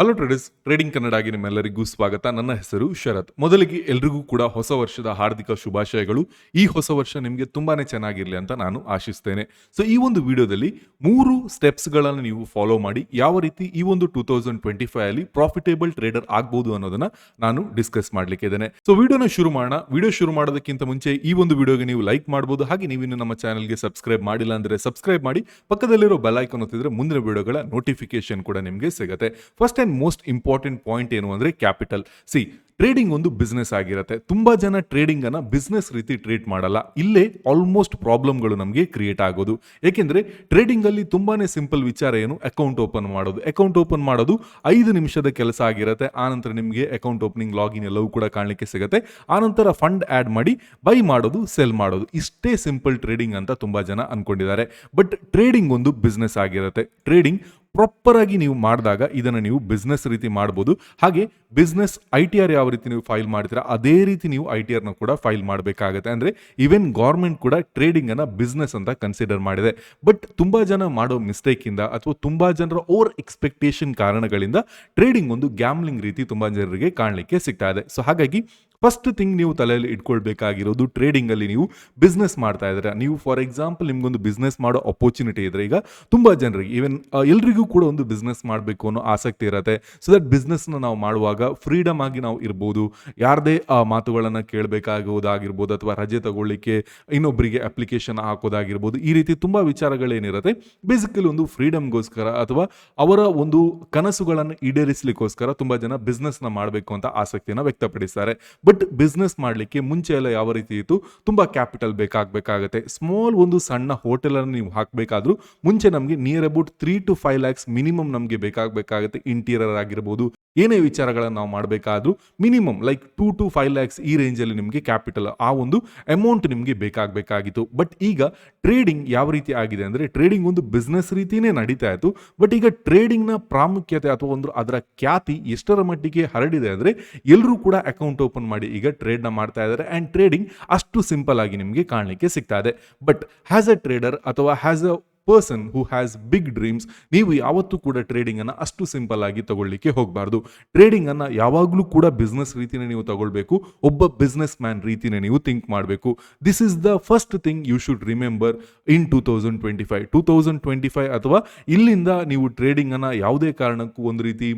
Hello traders trading ಕನ್ನಡಾಗಿ ನಿಮ್ಮೆಲ್ಲರಿಗೂ ಸ್ವಾಗತ. ನನ್ನ ಹೆಸರು ಶರತ್. ಮೊದಲಿಗೆ ಎಲ್ರಿಗೂ ಕೂಡ ಹೊಸ ವರ್ಷದ ಹಾರ್ದಿಕ ಶುಭಾಶಯಗಳು. ಈ ಹೊಸ ವರ್ಷ ನಿಮಗೆ ತುಂಬಾನೇ ಚೆನ್ನಾಗಿರಲಿ ಅಂತ ನಾನು ಆಶಿಸ್ತೇನೆ. ಸೊ ಈ ಒಂದು ವಿಡಿಯೋದಲ್ಲಿ ಮೂರು ಸ್ಟೆಪ್ಸ್ಗಳನ್ನು ನೀವು ಫಾಲೋ ಮಾಡಿ, ಯಾವ ರೀತಿ ಈ ಒಂದು ಟೂ ತೌಸಂಡ್ ಟ್ವೆಂಟಿ ಫೈವ್ ಅಲ್ಲಿ ಪ್ರಾಫಿಟೇಬಲ್ ಟ್ರೇಡರ್ ಆಗ್ಬೋದು ಅನ್ನೋದನ್ನ ನಾನು ಡಿಸ್ಕಸ್ ಮಾಡ್ಲಿಕ್ಕೆ ಇದ್ದೇನೆ. ಸೊ ವಿಡಿಯೋನ ಶುರು ಮಾಡೋಣ. ವಿಡಿಯೋ ಶುರು ಮಾಡೋದಕ್ಕಿಂತ ಮುಂಚೆ ಈ ಒಂದು ವಿಡಿಯೋಗೆ ನೀವು ಲೈಕ್ ಮಾಡಬಹುದು ಹಾಗೆ ನೀವು ಇನ್ನು ನಮ್ಮ ಚಾನಲ್ಗೆ ಸಬ್ಸ್ಕ್ರೈಬ್ ಮಾಡಿಲ್ಲ ಅಂದ್ರೆ ಸಬ್ಸ್ಕ್ರೈಬ್ ಮಾಡಿ, ಪಕ್ಕದಲ್ಲಿರೋ ಬೆಲ್ ಐಕಾನ್ ಒತ್ತಿದ್ರೆ ಮುಂದಿನ ವಿಡಿಯೋಗಳ ನೋಟಿಫಿಕೇಶನ್ ಕೂಡ ನಿಮಗೆ ಸಿಗುತ್ತೆ. First and most important point ಏನು ಅಂದರೆ ಕ್ಯಾಪಿಟಲ್ ಸಿ ಟ್ರೇಡಿಂಗ್ ಒಂದು ಬಿಸ್ನೆಸ್ ಆಗಿರುತ್ತೆ. ತುಂಬಾ ಜನ ಟ್ರೇಡಿಂಗ್ ಅನ್ನ ಬಿಸ್ನೆಸ್ ರೀತಿ ಟ್ರೀಟ್ ಮಾಡಲ್ಲ. ಇಲ್ಲೇ ಆಲ್ಮೋಸ್ಟ್ ಪ್ರಾಬ್ಲಮ್ಗಳು ನಮಗೆ ಕ್ರಿಯೇಟ್ ಆಗೋದು. ಏಕೆಂದ್ರೆ ಟ್ರೇಡಿಂಗ್ ಅಲ್ಲಿ ತುಂಬಾನೇ ಸಿಂಪಲ್ ವಿಚಾರ ಏನು? ಅಕೌಂಟ್ ಓಪನ್ ಮಾಡೋದು. ಅಕೌಂಟ್ ಓಪನ್ ಮಾಡೋದು ಐದು ನಿಮಿಷದ ಕೆಲಸ ಆಗಿರುತ್ತೆ. ಆನಂತರ ನಿಮಗೆ ಅಕೌಂಟ್ ಓಪನಿಂಗ್ ಲಾಗಿನ್ ಎಲ್ಲವೂ ಕೂಡ ಕಾಣಲಿಕ್ಕೆ ಸಿಗುತ್ತೆ. ಆನಂತರ ಫಂಡ್ ಆಡ್ ಮಾಡಿ ಬೈ ಮಾಡೋದು ಸೆಲ್ ಮಾಡೋದು. ಇಷ್ಟೇ ಸಿಂಪಲ್ ಟ್ರೇಡಿಂಗ್ ಅಂತ ತುಂಬಾ ಜನ ಅನ್ಕೊಂಡಿದ್ದಾರೆ. ಬಟ್ ಟ್ರೇಡಿಂಗ್ ಒಂದು ಬಿಸ್ನೆಸ್ ಆಗಿರುತ್ತೆ. ಟ್ರೇಡಿಂಗ್ ಪ್ರಾಪರ್ ಆಗಿ ನೀವು ಮಾಡಿದಾಗ ಇದನ್ನು ನೀವು ಬಿಸ್ನೆಸ್ ರೀತಿ ಮಾಡ್ಬೋದು. ಹಾಗೆ ಬಿಸ್ನೆಸ್ ಐ ಟಿ ಆರ್ ಯಾವ ರೀತಿ ನೀವು ಫೈಲ್ ಮಾಡ್ತೀರಾ ಅದೇ ರೀತಿ ನೀವು ಐ ಟಿ ಆರ್ನ ಕೂಡ ಫೈಲ್ ಮಾಡಬೇಕಾಗುತ್ತೆ. ಅಂದರೆ ಈವನ್ ಗೌರ್ಮೆಂಟ್ ಕೂಡ ಟ್ರೇಡಿಂಗ್ ಅನ್ನ ಬಿಸ್ನೆಸ್ ಅಂತ ಕನ್ಸಿಡರ್ ಮಾಡಿದೆ. ಬಟ್ ತುಂಬ ಜನ ಮಾಡೋ ಮಿಸ್ಟೇಕಿಂದ ಅಥವಾ ತುಂಬ ಜನರ ಓವರ್ ಎಕ್ಸ್ಪೆಕ್ಟೇಷನ್ ಕಾರಣಗಳಿಂದ ಟ್ರೇಡಿಂಗ್ ಒಂದು ಗ್ಯಾಮ್ಲಿಂಗ್ ರೀತಿ ತುಂಬ ಜನರಿಗೆ ಕಾಣಲಿಕ್ಕೆ ಸಿಗ್ತಾ ಇದೆ. ಸೊ ಹಾಗಾಗಿ ಫಸ್ಟ್ ಥಿಂಗ್ ನೀವು ತಲೆಯಲ್ಲಿ ಇಟ್ಕೊಳ್ಬೇಕಾಗಿರೋದು ಟ್ರೇಡಿಂಗ್ ಅಲ್ಲಿ ನೀವು ಬಿಸ್ನೆಸ್ ಮಾಡ್ತಾ ಇದ್ರೆ. ನೀವು ಫಾರ್ ಎಕ್ಸಾಂಪಲ್ ನಿಮ್ಗೊಂದು ಬಿಸ್ನೆಸ್ ಮಾಡೋ ಅಪರ್ಚುನಿಟಿ ಇದ್ರೆ ಈಗ ತುಂಬಾ ಜನರಿಗೆ ಈವನ್ ಎಲ್ರಿಗೂ ಕೂಡ ಒಂದು ಬಿಸ್ನೆಸ್ ಮಾಡಬೇಕು ಅನ್ನೋ ಆಸಕ್ತಿ ಇರುತ್ತೆ. ಸೊ ದಟ್ ಬಿಸ್ನೆಸ್ನ ನಾವು ಮಾಡುವಾಗ ಫ್ರೀಡಮ್ ಆಗಿ ನಾವು ಇರ್ಬೋದು. ಯಾರದೇ, ಆ, ಮಾತುಗಳನ್ನ ಕೇಳಬೇಕಾಗುವುದಾಗಿರ್ಬೋದು ಅಥವಾ ರಜೆ ತಗೊಳ್ಳಿಕ್ಕೆ ಇನ್ನೊಬ್ಬರಿಗೆ ಅಪ್ಲಿಕೇಶನ್ ಹಾಕೋದಾಗಿರ್ಬೋದು, ಈ ರೀತಿ ತುಂಬಾ ವಿಚಾರಗಳೇನಿರುತ್ತೆ. ಬೇಸಿಕಲಿ ಒಂದು ಫ್ರೀಡಮ್ಗೋಸ್ಕರ ಅಥವಾ ಅವರ ಒಂದು ಕನಸುಗಳನ್ನು ಈಡೇರಿಸಲಿಕ್ಕೋಸ್ಕರ ತುಂಬಾ ಜನ ಬಿಸ್ನೆಸ್ನ ಮಾಡಬೇಕು ಅಂತ ಆಸಕ್ತಿಯನ್ನು ವ್ಯಕ್ತಪಡಿಸ್ತಾರೆ. ಬಟ್ ಬಿಸ್ನೆಸ್ ಮಾಡಲಿಕ್ಕೆ ಮುಂಚೆ ಎಲ್ಲ ಯಾವ ರೀತಿ ಇತ್ತು? ತುಂಬಾ ಕ್ಯಾಪಿಟಲ್ ಬೇಕಾಗಬೇಕಾಗತ್ತೆ. ಸ್ಮಾಲ್ ಒಂದು ಸಣ್ಣ ಹೋಟೆಲ್ ಅನ್ನು ನೀವು ಹಾಕಬೇಕಾದ್ರೂ ಮುಂಚೆ ನಮಗೆ near about three to five lakhs minimum ನಮಗೆ ಬೇಕಾಗಬೇಕಾಗತ್ತೆ ಇಂಟೀರಿಯರ್ ಆಗಿರ್ಬೋದು. ಏನೇ ವಿಚಾರಗಳನ್ನು ನಾವು ಮಾಡಬೇಕಾದ್ರೂ minimum like two to five lakhs ಈ ರೇಂಜಲ್ಲಿ ನಿಮಗೆ ಕ್ಯಾಪಿಟಲ್ ಆ ಒಂದು ಅಮೌಂಟ್ ನಿಮಗೆ ಬೇಕಾಗಬೇಕಾಗಿತ್ತು. ಬಟ್ ಈಗ ಟ್ರೇಡಿಂಗ್ ಯಾವ ರೀತಿ ಆಗಿದೆ ಅಂದರೆ ಟ್ರೇಡಿಂಗ್ ಒಂದು ಬಿಸ್ನೆಸ್ ರೀತಿಯೇ ನಡೀತಾ ಇತ್ತು. ಬಟ್ ಈಗ ಟ್ರೇಡಿಂಗ್ನ ಪ್ರಾಮುಖ್ಯತೆ ಅಥವಾ ಒಂದು ಅದರ ಖ್ಯಾತಿ ಎಷ್ಟರ ಮಟ್ಟಿಗೆ ಹರಡಿದೆ ಅಂದರೆ ಎಲ್ಲರೂ ಕೂಡ ಅಕೌಂಟ್ ಓಪನ್ ಮಾಡಿ ಈಗ ಟ್ರೇಡ್ನ ಮಾಡ್ತಾ ಇದ್ದಾರೆ. ಆ್ಯಂಡ್ ಟ್ರೇಡಿಂಗ್ ಅಷ್ಟು ಸಿಂಪಲ್ ಆಗಿ ನಿಮಗೆ ಕಾಣಲಿಕ್ಕೆ ಸಿಗ್ತಾ ಇದೆ. ಬಟ್ ಹ್ಯಾಸ್ ಅ ಟ್ರೇಡರ್ ಅಥವಾ as a person who has big dreams ನೀವು ಯಾವತ್ತೂ ಕೂಡ ಟ್ರೇಡಿಂಗ್ ಅನ್ನ ಅಷ್ಟು ಸಿಂಪಲ್ ಆಗಿ ತಗೊಳ್ಳಿಕ್ಕೆ ಹೋಗಬಾರ್ದು. ಟ್ರೇಡಿಂಗ್ ಅನ್ನ ಯಾವಾಗಲೂ ಕೂಡ ಬಿಸ್ನೆಸ್ ರೀತಿನೇ ನೀವು ತಗೊಳ್ಬೇಕು, ಒಬ್ಬ ಬಿಸ್ನೆಸ್ ಮ್ಯಾನ್ ರೀತಿನೇ ನೀವು ಥಿಂಕ್ ಮಾಡಬೇಕು. This is the first thing you should remember in two thousand twenty five two thousand twenty five ಅಥವಾ ಇಲ್ಲಿಂದ ನೀವು ಟ್ರೇಡಿಂಗ್ ಅನ್ನ ಯಾವುದೇ ಕಾರಣಕ್ಕೂ ಒಂದು ರೀತಿ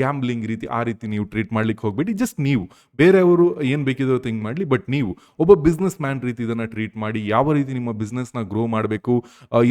ಗ್ಯಾಂಬ್ಲಿಂಗ್ ರೀತಿ, ಆ ರೀತಿ ನೀವು ಟ್ರೀಟ್ ಮಾಡ್ಲಿಕ್ಕೆ ಹೋಗ್ಬೇಡಿ. ಜಸ್ಟ್ ನೀವು. ಬೇರೆಯವರು ಏನು ಬೇಕಿದ್ರು ಥಿಂಕ್ ಮಾಡಲಿ ಬಟ್ ನೀವು. ಒಬ್ಬ ಬಿಸ್ನೆಸ್ ಮ್ಯಾನ್ ರೀತಿ ಇದನ್ನು ಟ್ರೀಟ್ ಮಾಡಿ, ಯಾವ ರೀತಿ ನಿಮ್ಮ ಬಿಸ್ನೆಸ್ನ ಗ್ರೋ ಮಾಡಬೇಕು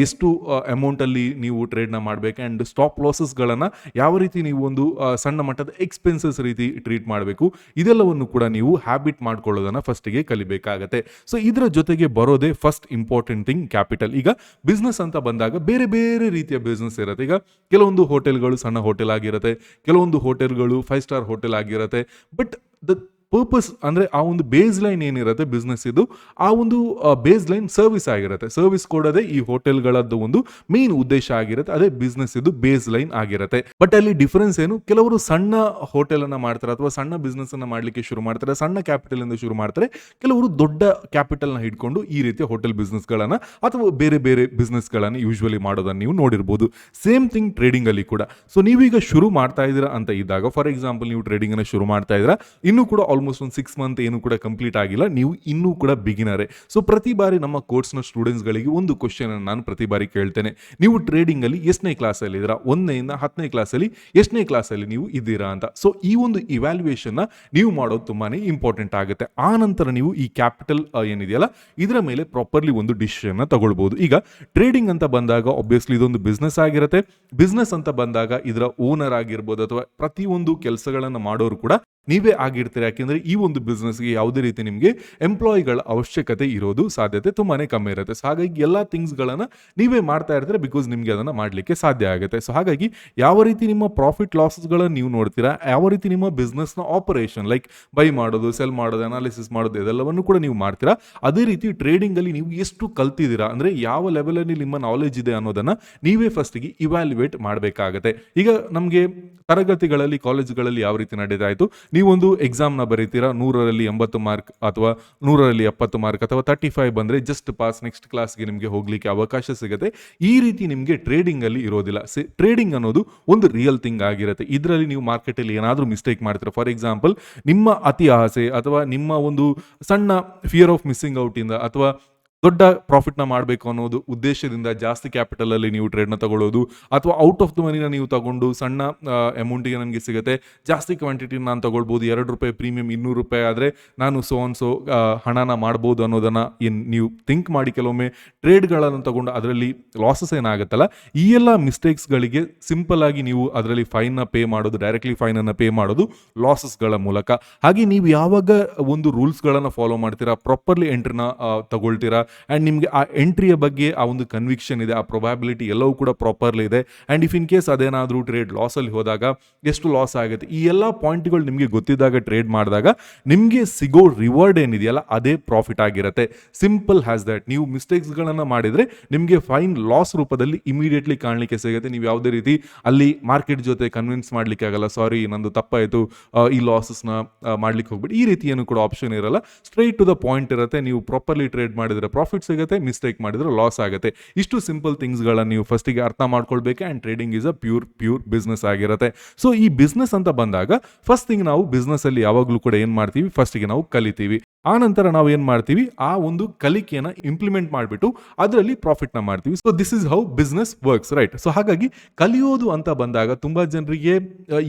ಎಷ್ಟು ಅಮೌಂಟಲ್ಲಿ ನೀವು ಟ್ರೇಡ್ನ ಮಾಡಬೇಕು ಆ್ಯಂಡ್ ಸ್ಟಾಪ್ ಲಾಸಸ್ಗಳನ್ನು ಯಾವ ರೀತಿ ನೀವು ಒಂದು ಸಣ್ಣ ಮಟ್ಟದ ಎಕ್ಸ್ಪೆನ್ಸಸ್ ರೀತಿ ಟ್ರೀಟ್ ಮಾಡಬೇಕು, ಇದೆಲ್ಲವನ್ನು ಕೂಡ ನೀವು ಹ್ಯಾಬಿಟ್ ಮಾಡ್ಕೊಳ್ಳೋದನ್ನು ಫಸ್ಟಿಗೆ ಕಲಿಬೇಕಾಗತ್ತೆ. ಸೊ ಇದರ ಜೊತೆಗೆ ಬರೋದೇ ಫಸ್ಟ್ ಇಂಪಾರ್ಟೆಂಟ್ ಥಿಂಗ್ ಕ್ಯಾಪಿಟಲ್ ಈಗ ಬಿಸ್ನೆಸ್ ಅಂತ ಬಂದಾಗ ಬೇರೆ ಬೇರೆ ರೀತಿಯ ಬಿಸ್ನೆಸ್ ಇರುತ್ತೆ. ಈಗ ಕೆಲವೊಂದು ಹೋಟೆಲ್ಗಳು ಸಣ್ಣ ಹೋಟೆಲ್ ಆಗಿರುತ್ತೆ, ಕೆಲವೊಂದು ಹೋಟೆಲ್ಗಳು ಫೈವ್ ಸ್ಟಾರ್ ಹೋಟೆಲ್ ಆಗಿರುತ್ತೆ. ಬಟ್ ದ ಪರ್ಪಸ್ ಅಂದರೆ ಆ ಒಂದು ಬೇಸ್ ಲೈನ್ ಏನಿರುತ್ತೆ ಬಿಸ್ನೆಸ್ ಇದು, ಆ ಒಂದು ಬೇಸ್ ಲೈನ್ ಸರ್ವಿಸ್ ಆಗಿರುತ್ತೆ. ಸರ್ವಿಸ್ ಕೊಡೋದೇ ಈ ಹೋಟೆಲ್ಗಳದ್ದು ಒಂದು ಮೇನ್ ಉದ್ದೇಶ ಆಗಿರುತ್ತೆ, ಅದೇ ಬಿಸ್ನೆಸ್ ಇದು ಬೇಸ್ ಲೈನ್ ಆಗಿರುತ್ತೆ. ಬಟ್ ಅಲ್ಲಿ ಡಿಫರೆನ್ಸ್ ಏನು? ಕೆಲವರು ಸಣ್ಣ ಹೋಟೆಲ್ ಅನ್ನ ಮಾಡ್ತಾರೆ ಅಥವಾ ಸಣ್ಣ ಬಿಸ್ನೆಸ್ ಅನ್ನ ಮಾಡ್ಲಿಕ್ಕೆ ಶುರು ಮಾಡ್ತಾರೆ, ಸಣ್ಣ ಕ್ಯಾಪಿಟಲ್ ಇಂದ ಶುರು ಮಾಡ್ತಾರೆ. ಕೆಲವರು ದೊಡ್ಡ ಕ್ಯಾಪಿಟಲ್ನ ಹಿಡ್ಕೊಂಡು ಈ ರೀತಿಯ ಹೋಟೆಲ್ ಬಿಸ್ನೆಸ್ ಗಳನ್ನ ಅಥವಾ ಬೇರೆ ಬೇರೆ ಬಿಸ್ನೆಸ್ ಗಳನ್ನ ಯೂಶುವಲಿ ಮಾಡೋದನ್ನ ನೀವು ನೋಡಿರ್ಬೋದು. ಸೇಮ್ ಥಿಂಗ್ ಟ್ರೇಡಿಂಗ್ ಅಲ್ಲಿ ಕೂಡ. ಸೊ ನೀವೀಗ ಶುರು ಮಾಡ್ತಾ ಇದ್ದೀರಾ ಅಂತ ಇದ್ದಾಗ ಫಾರ್ ಎಕ್ಸಾಂಪಲ್ ನೀವು ಟ್ರೇಡಿಂಗ್ ಅನ್ನ ಶುರು ಮಾಡ್ತಾ ಇದ್ದೀರಾ, ಇನ್ನೂ ಕೂಡ ಆಲ್ಮೋಸ್ಟ್ ಒಂದು ಸಿಕ್ಸ್ ಮಂತ್ ಏನು ಕೂಡ ಕಂಪ್ಲೀಟ್ ಆಗಿಲ್ಲ. ನೀವು ಇನ್ನೂ ಕೂಡ ಬಿಗಿನರೇ ಸೊ ಪ್ರತಿ ಬಾರಿ ನಮ್ಮ ಕೋರ್ಸ್ನ ಸ್ಟೂಡೆಂಟ್ಸ್ಗಳಿಗೆ ಒಂದು ಕ್ವಶನ್ ನಾನು ಪ್ರತಿ ಬಾರಿ ಕೇಳ್ತೇನೆ. ನೀವು ಟ್ರೇಡಿಂಗಲ್ಲಿ ಎಷ್ಟನೇ ಕ್ಲಾಸಲ್ಲಿ ಇದ್ದೀರಾ? ಒಂದನೆಯಿಂದ ಹತ್ತನೇ ಕ್ಲಾಸಲ್ಲಿ ಎಷ್ಟನೇ ಕ್ಲಾಸಲ್ಲಿ ನೀವು ಇದ್ದೀರಾ ಅಂತ. ಸೊ ಈ ಒಂದು ಇವ್ಯಾಲ್ಯೂಯೇಷನ್ನ ನೀವು ಮಾಡೋದು ತುಂಬಾನೇ ಇಂಪಾರ್ಟೆಂಟ್ ಆಗುತ್ತೆ. ಆ ನಂತರ ನೀವು ಈ ಕ್ಯಾಪಿಟಲ್ ಏನಿದೆಯಲ್ಲ, ಇದರ ಮೇಲೆ ಪ್ರಾಪರ್ಲಿ ಒಂದು ಡಿಸಿಷನ್ನ ತಗೊಳ್ಬೋದು. ಈಗ ಟ್ರೇಡಿಂಗ್ ಅಂತ ಬಂದಾಗ ಒಬ್ವಿಯಸ್ಲಿ ಇದೊಂದು ಬಿಸ್ನೆಸ್ ಆಗಿರುತ್ತೆ. ಬಿಸ್ನೆಸ್ ಅಂತ ಬಂದಾಗ ಇದರ ಓನರ್ ಆಗಿರ್ಬೋದು ಅಥವಾ ಪ್ರತಿಯೊಂದು ಕೆಲಸಗಳನ್ನು ಮಾಡೋರು ಕೂಡ ನೀವೇ ಆಗಿರ್ತೀರ, ಯಾಕೆಂದರೆ ಈ ಒಂದು ಬಿಸ್ನೆಸ್ಗೆ ಯಾವುದೇ ರೀತಿ ನಿಮಗೆ ಎಂಪ್ಲಾಯಿಗಳ ಅವಶ್ಯಕತೆ ಇರೋದು ಸಾಧ್ಯತೆ ತುಂಬಾ ಕಮ್ಮಿ ಇರುತ್ತೆ. ಸೊ ಹಾಗಾಗಿ ಎಲ್ಲ ಥಿಂಗ್ಸ್ಗಳನ್ನು ನೀವೇ ಮಾಡ್ತಾ ಇರ್ತೀರ ಬಿಕಾಸ್ ನಿಮಗೆ ಅದನ್ನು ಮಾಡಲಿಕ್ಕೆ ಸಾಧ್ಯ ಆಗುತ್ತೆ. ಸೊ ಹಾಗಾಗಿ ಯಾವ ರೀತಿ ನಿಮ್ಮ ಪ್ರಾಫಿಟ್ ಲಾಸಸ್ಗಳನ್ನು ನೀವು ನೋಡ್ತೀರಾ, ಯಾವ ರೀತಿ ನಿಮ್ಮ ಬಿಸ್ನೆಸ್ನ ಆಪರೇಷನ್ ಲೈಕ್ ಬೈ ಮಾಡೋದು ಸೆಲ್ ಮಾಡೋದು ಅನಾಲಿಸಿಸ್ ಮಾಡೋದು, ಇದೆಲ್ಲವನ್ನು ಕೂಡ ನೀವು ಮಾಡ್ತೀರಾ. ಅದೇ ರೀತಿ ಟ್ರೇಡಿಂಗಲ್ಲಿ ನೀವು ಎಷ್ಟು ಕಲ್ತಿದ್ದೀರಾ, ಅಂದರೆ ಯಾವ ಲೆವೆಲಲ್ಲಿ ನಿಮ್ಮ ನಾಲೆಜ್ ಇದೆ ಅನ್ನೋದನ್ನು ನೀವೇ ಫಸ್ಟಿಗೆ ಇವ್ಯಾಲ್ಯುವೇಟ್ ಮಾಡಬೇಕಾಗತ್ತೆ. ಈಗ ನಮಗೆ ತರಗತಿಗಳಲ್ಲಿ ಕಾಲೇಜುಗಳಲ್ಲಿ ಯಾವ ರೀತಿ ನಡೀತಾ ಇತ್ತು? ನೀವೊಂದು ಎಕ್ಸಾಮ್ನ ಬರೀತೀರಾ? ನೂರರಲ್ಲಿ ಎಂಬತ್ತು ಮಾರ್ಕ್ ಅಥವಾ ನೂರರಲ್ಲಿ ಎಪ್ಪತ್ತು ಮಾರ್ಕ್ ಅಥವಾ ತರ್ಟಿ ಫೈವ್ ಬಂದರೆ ಜಸ್ಟ್ ಪಾಸ್ ನೆಕ್ಸ್ಟ್ ಕ್ಲಾಸ್ಗೆ ನಿಮಗೆ ಹೋಗಲಿಕ್ಕೆ ಅವಕಾಶ ಸಿಗುತ್ತೆ. ಈ ರೀತಿ ನಿಮಗೆ ಟ್ರೇಡಿಂಗಲ್ಲಿ ಇರೋದಿಲ್ಲ. ಟ್ರೇಡಿಂಗ್ ಅನ್ನೋದು ಒಂದು ರಿಯಲ್ ಥಿಂಗ್ ಆಗಿರುತ್ತೆ. ಇದರಲ್ಲಿ ನೀವು ಮಾರ್ಕೆಟಲ್ಲಿ ಏನಾದರೂ ಮಿಸ್ಟೇಕ್ ಮಾಡ್ತೀರಾ? ಫಾರ್ ಎಕ್ಸಾಂಪಲ್ ನಿಮ್ಮ ಅತಿ ಆಸೆ ಅಥವಾ ನಿಮ್ಮ ಒಂದು ಸಣ್ಣ ಫಿಯರ್ ಆಫ್ ಮಿಸ್ಸಿಂಗ್ ಔಟಿಂದ ಅಥವಾ ದೊಡ್ಡ ಪ್ರಾಫಿಟ್ನ ಮಾಡಬೇಕು ಅನ್ನೋದು ಉದ್ದೇಶದಿಂದ ಜಾಸ್ತಿ ಕ್ಯಾಪಿಟಲಲ್ಲಿ ನೀವು ಟ್ರೇಡ್ನ ತಗೊಳ್ಳೋದು, ಅಥವಾ ಔಟ್ ಆಫ್ ದ ಮನಿನ ನೀವು ತಗೊಂಡು ಸಣ್ಣ ಅಮೌಂಟಿಗೆ ನನಗೆ ಸಿಗುತ್ತೆ. ಜಾಸ್ತಿ ಕ್ವಾಂಟಿಟಿನ ನಾನು ತಗೊಳ್ಬೋದು. ಎರಡು ರೂಪಾಯಿ ಪ್ರೀಮಿಯಂ ಇನ್ನೂರು ರೂಪಾಯಿ ಆದರೆ ನಾನು ಸೊ ಅನ್ ಸೊ ಹಣನ ಮಾಡ್ಬೋದು ಅನ್ನೋದನ್ನು ನೀವು ಥಿಂಕ್ ಮಾಡಿ ಕೆಲವೊಮ್ಮೆ ಟ್ರೇಡ್ಗಳನ್ನು ತಗೊಂಡು ಅದರಲ್ಲಿ ಲಾಸಸ್ ಏನಾಗುತ್ತಲ್ಲ, ಈ ಎಲ್ಲ ಮಿಸ್ಟೇಕ್ಸ್ಗಳಿಗೆ ಸಿಂಪಲ್ ಆಗಿ ನೀವು ಅದರಲ್ಲಿ ಫೈನ್ನ ಪೇ ಮಾಡೋದು ಡೈರೆಕ್ಟ್ಲಿ ಫೈನನ್ನು ಪೇ ಮಾಡೋದು ಲಾಸಸ್ಗಳ ಮೂಲಕ. ಹಾಗೆ ನೀವು ಯಾವಾಗ ಒಂದು ರೂಲ್ಸ್ಗಳನ್ನು ಫಾಲೋ ಮಾಡ್ತೀರಾ ಪ್ರಾಪರ್ಲಿ ಎಂಟ್ರಿನ ತಗೊಳ್ತೀರಾ ಆ್ಯಂಡ್ ನಿಮಗೆ ಆ ಎಂಟ್ರಿಯ ಬಗ್ಗೆ ಆ ಒಂದು ಕನ್ವಿಕ್ಷನ್ ಇದೆ, ಆ ಪ್ರೊಬ್ಯಾಬಿಲಿಟಿ ಎಲ್ಲವೂ ಕೂಡ ಪ್ರಾಪರ್ಲಿ ಇದೆ. ಆ್ಯಂಡ್ ಇಫ್ ಇನ್ ಕೇಸ್ ಅದೇನಾದರೂ ಟ್ರೇಡ್ ಲಾಸಲ್ಲಿ ಹೋದಾಗ, ಎಷ್ಟು ಲಾಸ್ ಆಗುತ್ತೆ? ಈ ಎಲ್ಲ ಪಾಯಿಂಟ್ಗಳು ನಿಮಗೆ ಗೊತ್ತಿದ್ದಾಗ ಟ್ರೇಡ್ ಮಾಡಿದಾಗ, ನಿಮಗೆ ಸಿಗೋ ರಿವಾರ್ಡ್ ಏನಿದೆಯಲ್ಲ, ಅದೇ ಪ್ರಾಫಿಟ್ ಆಗಿರುತ್ತೆ. ಸಿಂಪಲ್ ಹ್ಯಾಸ್ ದ್ಯಾಟ್ ನೀವು ಮಿಸ್ಟೇಕ್ಸ್ಗಳನ್ನು ಮಾಡಿದರೆ, ನಿಮಗೆ ಫೈನ್ ಲಾಸ್ ರೂಪದಲ್ಲಿ ಇಮಿಡಿಯೇಟ್ಲಿ ಕಾಣಲಿಕ್ಕೆ ಸಿಗುತ್ತೆ. ನೀವು ಯಾವುದೇ ರೀತಿ ಅಲ್ಲಿ ಮಾರ್ಕೆಟ್ ಜೊತೆ ಕನ್ವಿನ್ಸ್ ಮಾಡಲಿಕ್ಕೆ ಆಗಲ್ಲ ಸಾರಿ ನಂದು ತಪ್ಪಾಯಿತು ಈ ಲಾಸಸ್ನ ಮಾಡ್ಲಿಕ್ಕೆ ಹೋಗ್ಬಿಟ್ಟು ಈ ರೀತಿ ಏನು ಕೂಡ ಆಪ್ಷನ್ ಇರಲ್ಲ. ಸ್ಟ್ರೈಟ್ ಟು ದ ಪಾಯಿಂಟ್ ಇರುತ್ತೆ. ನೀವು ಪ್ರಾಪರ್ಲಿ ಟ್ರೇಡ್ ಮಾಡಿದರೆ ಪ್ರಾಫಿಟ್ ಸಿಗುತ್ತೆ ಮಿಸ್ಟೇಕ್ ಮಾಡಿದ್ರೆ ಲಾಸ್ ಆಗುತ್ತೆ. ಇಷ್ಟು ಸಿಂಪಲ್ ಥಿಂಗ್ಸ್ಗಳನ್ನು ನೀವು ಫಸ್ಟಿಗೆ ಅರ್ಥ ಮಾಡ್ಕೊಳ್ಬೇಕು and trading is a pure pure business ಆಗಿರುತ್ತೆ. ಸೊ ಈ ಬಿಸ್ನೆಸ್ ಅಂತ ಬಂದಾಗ ಫಸ್ಟ್ ಥಿಂಗ್ ನಾವು ಅಲ್ಲಿ ಯಾವಾಗಲೂ ಕೂಡ ಏನು ಮಾಡ್ತೀವಿ? ಫಸ್ಟಿಗೆ ನಾವು ಕಲಿತೀವಿ. ಆ ನಂತರ ನಾವು ಏನು ಮಾಡ್ತೀವಿ? ಆ ಒಂದು ಕಲಿಕೆಯನ್ನು ಇಂಪ್ಲಿಮೆಂಟ್ ಮಾಡಿಬಿಟ್ಟು ಅದರಲ್ಲಿ ಪ್ರಾಫಿಟ್ನ ಮಾಡ್ತೀವಿ. So this is how business works right so ಹಾಗಾಗಿ ಕಲಿಯೋದು ಅಂತ ಬಂದಾಗ ತುಂಬ ಜನರಿಗೆ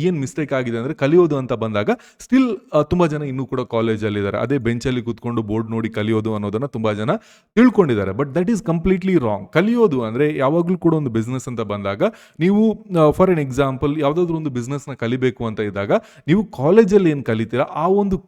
ಏನು ಮಿಸ್ಟೇಕ್ ಆಗಿದೆ ಅಂದರೆ ಕಲಿಯೋದು ಅಂತ ಬಂದಾಗ ಸ್ಟಿಲ್ ತುಂಬ ಜನ ಇನ್ನೂ ಕೂಡ ಕಾಲೇಜಲ್ಲಿದ್ದಾರೆ ಅದೇ ಬೆಂಚಲ್ಲಿ ಕೂತ್ಕೊಂಡು ಬೋರ್ಡ್ ನೋಡಿ ಕಲಿಯೋದು ಅನ್ನೋದನ್ನು ತುಂಬ ಜನ ತಿಳ್ಕೊಂಡಿದ್ದಾರೆ. But that is completely wrong ಕಲಿಯೋದು ಅಂದರೆ ಯಾವಾಗಲೂ ಕೂಡ ಒಂದು ಬಿಸ್ನೆಸ್ ಅಂತ ಬಂದಾಗ ನೀವು ಫಾರ್ ಎನ್ ಎಕ್ಸಾಂಪಲ್ ಯಾವುದಾದ್ರೂ ಒಂದು ಬಿಸ್ನೆಸ್ನ ಕಲಿಬೇಕು ಅಂತ ಇದ್ದಾಗ ನೀವು ಕಾಲೇಜಲ್ಲಿ ಏನು ಕಲಿತೀರಾ? ಆ ಒಂದು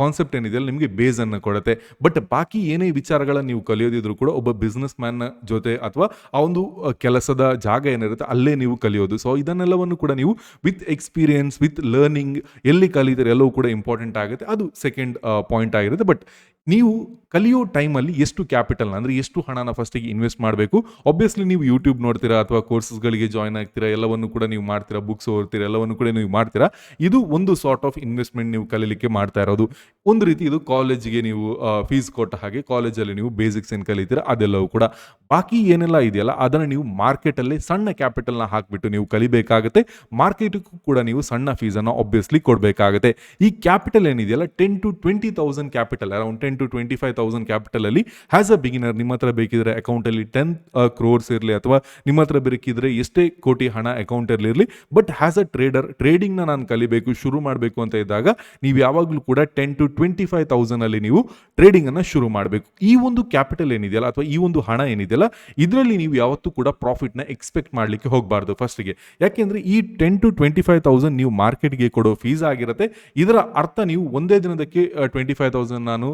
ಕಾನ್ಸೆಪ್ಟ್ ಏನಿದೆಯಲ್ಲ ನಿಮಗೆ ಬೇಸನ್ನು ಕೊಡುತ್ತೆ. ಬಟ್ ಬಾಕಿ ಏನೇ ವಿಚಾರಗಳನ್ನು ನೀವು ಕಲಿಯೋದಿದ್ರು ಕೂಡ ಒಬ್ಬ ಬಿಸ್ನೆಸ್ ಮ್ಯಾನ್ನ ಜೊತೆ ಅಥವಾ ಆ ಒಂದು ಕೆಲಸದ ಜಾಗ ಏನಿರುತ್ತೆ ಅಲ್ಲೇ ನೀವು ಕಲಿಯೋದು. ಸೊ ಇದನ್ನೆಲ್ಲವನ್ನು ಕೂಡ ನೀವು ವಿತ್ ಎಕ್ಸ್ಪೀರಿಯನ್ಸ್ ವಿತ್ ಲರ್ನಿಂಗ್ ಎಲ್ಲಿ ಕಲಿತಾರೆ ಎಲ್ಲವೂ ಕೂಡ ಇಂಪಾರ್ಟೆಂಟ್ ಆಗುತ್ತೆ. ಅದು ಸೆಕೆಂಡ್ ಪಾಯಿಂಟ್ ಆಗಿರುತ್ತೆ. ಬಟ್ ನೀವು ಕಲಿಯೋ ಟೈಮಲ್ಲಿ ಎಷ್ಟು ಕ್ಯಾಪಿಟಲ್ನ ಅಂದರೆ ಎಷ್ಟು ಹಣನ ಫಸ್ಟಿಗೆ ಇನ್ವೆಸ್ಟ್ ಮಾಡಬೇಕು? ಒಬ್ವಿಯಸ್ಲಿ ನೀವು ಯೂಟ್ಯೂಬ್ ನೋಡ್ತೀರಾ ಅಥವಾ ಕೋರ್ಸಸ್ಗಳಿಗೆ ಜಾಯ್ನ್ ಆಗ್ತೀರಾ, ಎಲ್ಲವನ್ನು ಕೂಡ ನೀವು ಮಾಡ್ತೀರಾ ಬುಕ್ಸ್ ಓದ್ತೀರಾ, ಎಲ್ಲವನ್ನು ಕೂಡ ನೀವು ಮಾಡ್ತೀರಾ. ಇದು ಒಂದು ಸಾರ್ಟ್ ಆಫ್ ಇನ್ವೆಸ್ಟ್ಮೆಂಟ್ ನೀವು ಕಲೀಲಿಕ್ಕೆ ಮಾಡ್ತಾ ಇರೋದು. ಒಂದು ರೀತಿ ಇದು ಕಾಲೇಜಿಗೆ ನೀವು ಫೀಸ್ ಕೊಟ್ಟ ಹಾಗೆ ಕಾಲೇಜಲ್ಲಿ ನೀವು ಬೇಸಿಕ್ಸ್ ಏನು ಕಲಿತೀರ ಅದೆಲ್ಲವೂ ಕೂಡ. ಬಾಕಿ ಏನೆಲ್ಲ ಇದೆಯಲ್ಲ, ಅದನ್ನು ನೀವು ಮಾರ್ಕೆಟಲ್ಲಿ ಸಣ್ಣ ಕ್ಯಾಪಿಟಲ್ನ ಹಾಕಿಬಿಟ್ಟು ನೀವು ಕಲಿಬೇಕಾಗುತ್ತೆ. ಮಾರ್ಕೆಟಿಗೂ ಕೂಡ ನೀವು ಸಣ್ಣ ಫೀಸನ್ನು ಆಬ್ವಿಯಸ್ಲಿ ಕೊಡಬೇಕಾಗುತ್ತೆ. ಈ ಕ್ಯಾಪಿಟಲ್ ಏನಿದೆಯಲ್ಲ ten to twenty thousand capital around ten to twenty five thousand ಕ್ಯಾಪಿಟಲಲ್ಲಿ as a beginner ನಿಮ್ಮ ಹತ್ರ ಬೇಕಿದ್ರೆ ಅಕೌಂಟಲ್ಲಿ ಟೆನ್ ಕ್ರೋರ್ಸ್ ಇರಲಿ ಅಥವಾ ನಿಮ್ಮ ಹತ್ರ ಬೇಕಿದ್ರೆ ಎಷ್ಟೇ ಕೋಟಿ ಹಣ ಅಕೌಂಟಲ್ಲಿ ಇರಲಿ ಬಟ್ ಹ್ಯಾಸ್ ಅ ಟ್ರೇಡರ್ ಟ್ರೇಡಿಂಗ್ನ ನಾನು ಕಲಿಬೇಕು, ಶುರು ಮಾಡಬೇಕು ಅಂತ ಇದ್ದಾಗ, ನೀವು ಯಾವಾಗಲೂ ಕೂಡ ಟೆನ್ ಟು ಟ್ವೆಂಟಿ ಫೈವ್ ತೌಸಂಡಲ್ಲಿ ನೀವು ಟ್ರೇಡಿಂಗನ್ನು ಶುರು ಮಾಡಬೇಕು. ಈ ಒಂದು ಕ್ಯಾಪಿಟಲ್ ಏನಿದೆಯಲ್ಲ ಅಥವಾ ಈ ಒಂದು ಹಣ ಏನಿದೆಯಲ್ಲ, ಇದರಲ್ಲಿ ನೀವು ಯಾವತ್ತೂ ಕೂಡ ಪ್ರಾಫಿಟ್ನ ಎಕ್ಸ್ಪೆಕ್ಟ್ ಮಾಡಲಿಕ್ಕೆ ಹೋಗಬಾರ್ದು ಫಸ್ಟಿಗೆ ಯಾಕೆಂದ್ರೆ ಈ ten to twenty five thousand ನೀವು ಮಾರ್ಕೆಟ್ಗೆ ಕೊಡೋ ಫೀಸ್ ಆಗಿರುತ್ತೆ. ಇದರ ಅರ್ಥ ನೀವು ಒಂದೇ ದಿನದಕ್ಕೆ ಟ್ವೆಂಟಿ ಫೈವ್ ತೌಸಂಡ್ ನಾನು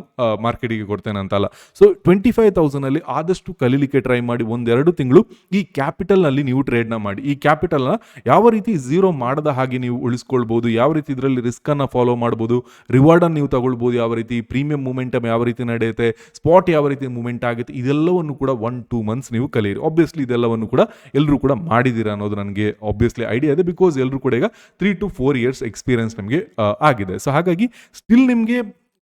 ಮಾರ್ಕೆಟಿಗೆ ಕೊಡ್ತೇನೆ ಅಂತಲ್ಲ. ಸೊ ಟ್ವೆಂಟಿ ಫೈವ್ ತೌಸಂಡಲ್ಲಿ ಆದಷ್ಟು ಕಲೀಲಿಕ್ಕೆ ಟ್ರೈ ಮಾಡಿ ಒಂದೆರಡು ತಿಂಗಳು ಈ ಕ್ಯಾಪಿಟಲ್ನಲ್ಲಿ ನೀವು ಟ್ರೇಡ್ನ ಮಾಡಿ. ಈ ಕ್ಯಾಪಿಟಲ್ನ ಯಾವ ರೀತಿ ಝೀರೋ ಮಾಡದ ಹಾಗೆ ನೀವು ಉಳಿಸ್ಕೊಳ್ಬೋದು, ಯಾವ ರೀತಿ ಇದರಲ್ಲಿ ರಿಸ್ಕನ್ನು ಫಾಲೋ ಮಾಡ್ಬೋದು ರಿವಾರ್ಡನ್ನು ನೀವು ತಗೊಳ್ಬೋದು, ಯಾವ ರೀತಿ ಪ್ರೀಮಿಯಂ ಮೂಮೆಂಟಮ್ ಯಾವ ರೀತಿ ನಡೆಯುತ್ತೆ, ಸ್ಪಾಟ್ ಯಾವ ರೀತಿ ಮೂಮೆಂಟ್ ಆಗುತ್ತೆ, ಇದೆಲ್ಲವನ್ನು ಕೂಡ ಒನ್ ಟೂ ಮಂತ್ಸ್ ನೀವು ಕಲಿಯಿರಿ. ಆಬ್ವಿಯಸ್ಲಿ ಇದೆಲ್ಲವನ್ನು ಕೂಡ ಎಲ್ಲರೂ ಕೂಡ ಮಾಡಿದ್ದೀರಾ ಅನ್ನೋದು ನನಗೆ ಆಬ್ವಿಯಸ್ಲಿ ಐಡಿಯಾ ಇದೆ ಬಿಕಾಸ್ ಎಲ್ಲರೂ ಕೂಡ ಈಗ three to four years experience ನಿಮಗೆ ಆಗಿದೆ. ಸೊ ಹಾಗಾಗಿ ಸ್ಟಿಲ್ ನಿಮಗೆ